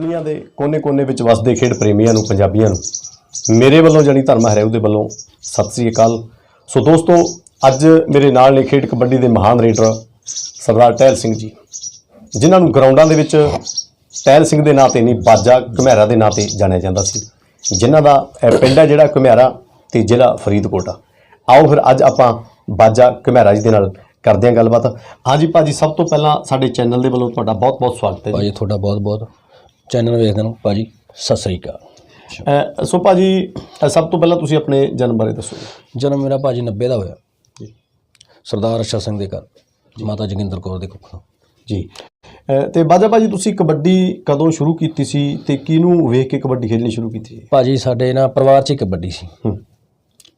ਦੁਨੀਆ ਦੇ ਕੋਨੇ-ਕੋਨੇ ਵਿੱਚ ਵਸਦੇ ਖੇਡ ਪ੍ਰੇਮੀਆਂ ਨੂੰ, ਪੰਜਾਬੀਆਂ ਨੂੰ, ਮੇਰੇ ਵੱਲੋਂ ਜਣੀ ਧਰਮ ਹਰਿਆਊ ਦੇ ਵੱਲੋਂ ਸਤਿ ਸ੍ਰੀ ਅਕਾਲ। ਸੋ ਦੋਸਤੋ, ਅੱਜ ਮੇਰੇ ਨਾਲ ਨੇ ਖੇਡ ਕਬੱਡੀ ਦੇ ਮਹਾਨ ਰੇਡਰ ਸਰਦਾਰ ਟਹਿਲ ਸਿੰਘ ਜੀ, ਜਿਨ੍ਹਾਂ ਨੂੰ ਗਰਾਊਂਡਾਂ ਦੇ ਵਿੱਚ ਟਹਿਲ ਸਿੰਘ ਦੇ ਨਾਂ ਤੇ ਨਹੀਂ, ਬਾਜਾ ਘੁਮਿਆਰਾ ਦੇ ਨਾਂ ਤੇ ਜਾਣਿਆ ਜਾਂਦਾ ਸੀ। ਜਿਨ੍ਹਾਂ ਦਾ ਪਿੰਡ ਹੈ ਜਿਹੜਾ ਘੁਮਿਆਰਾ ਤੇ ਜ਼ਿਲ੍ਹਾ ਫਰੀਦਕੋਟ ਆ। ਆਓ ਫਿਰ ਅੱਜ ਆਪਾਂ ਬਾਜਾ ਘੁਮਿਆਰਾ ਜੀ ਦੇ ਨਾਲ ਕਰਦੇ ਹਾਂ ਗੱਲਬਾਤ। ਹਾਂਜੀ ਭਾਜੀ, ਸਭ ਤੋਂ ਪਹਿਲਾਂ ਸਾਡੇ ਚੈਨਲ ਦੇ ਵੱਲੋਂ ਤੁਹਾਡਾ ਬਹੁਤ-ਬਹੁਤ ਸਵਾਗਤ ਹੈ ਜੀ। ਭਾਜੀ, ਤੁਹਾਡਾ ਬਹੁਤ ਬਹੁਤ ਚੈਨਲ ਵੇਖਦੇ ਨੂੰ ਭਾਜੀ ਸਤਿ ਸ੍ਰੀ ਅਕਾਲ। ਅਹ ਸੋ ਭਾਜੀ ਅਹ ਸਭ ਤੋਂ ਪਹਿਲਾਂ ਤੁਸੀਂ ਆਪਣੇ ਜਨਮ ਬਾਰੇ ਦੱਸੋ। ਜਨਮ ਮੇਰਾ ਭਾਜੀ 90 ਦਾ ਹੋਇਆ। ਜੀ। ਸਰਦਾਰ ਅਰਸ਼ਾ ਸਿੰਘ ਦੇ ਘਰ। ਮਾਤਾ ਜੋਗਿੰਦਰ ਕੌਰ ਦੇ ਕੁੱਖੋਂ ਜੀ। ਅਹ ਤੇ ਬਾਜਾ ਭਾਜੀ ਤੁਸੀਂ ਕਬੱਡੀ ਕਦੋਂ ਸ਼ੁਰੂ ਕੀਤੀ ਸੀ ਤੇ ਕਿਹਨੂੰ ਵੇਖ ਕੇ ਕਬੱਡੀ ਖੇਡਣੀ ਸ਼ੁਰੂ ਕੀਤੀ ਸੀ? ਭਾਜੀ ਸਾਡੇ ਨਾ ਪਰਿਵਾਰ 'ਚ ਹੀ ਕਬੱਡੀ ਸੀ। ਹੂੰ।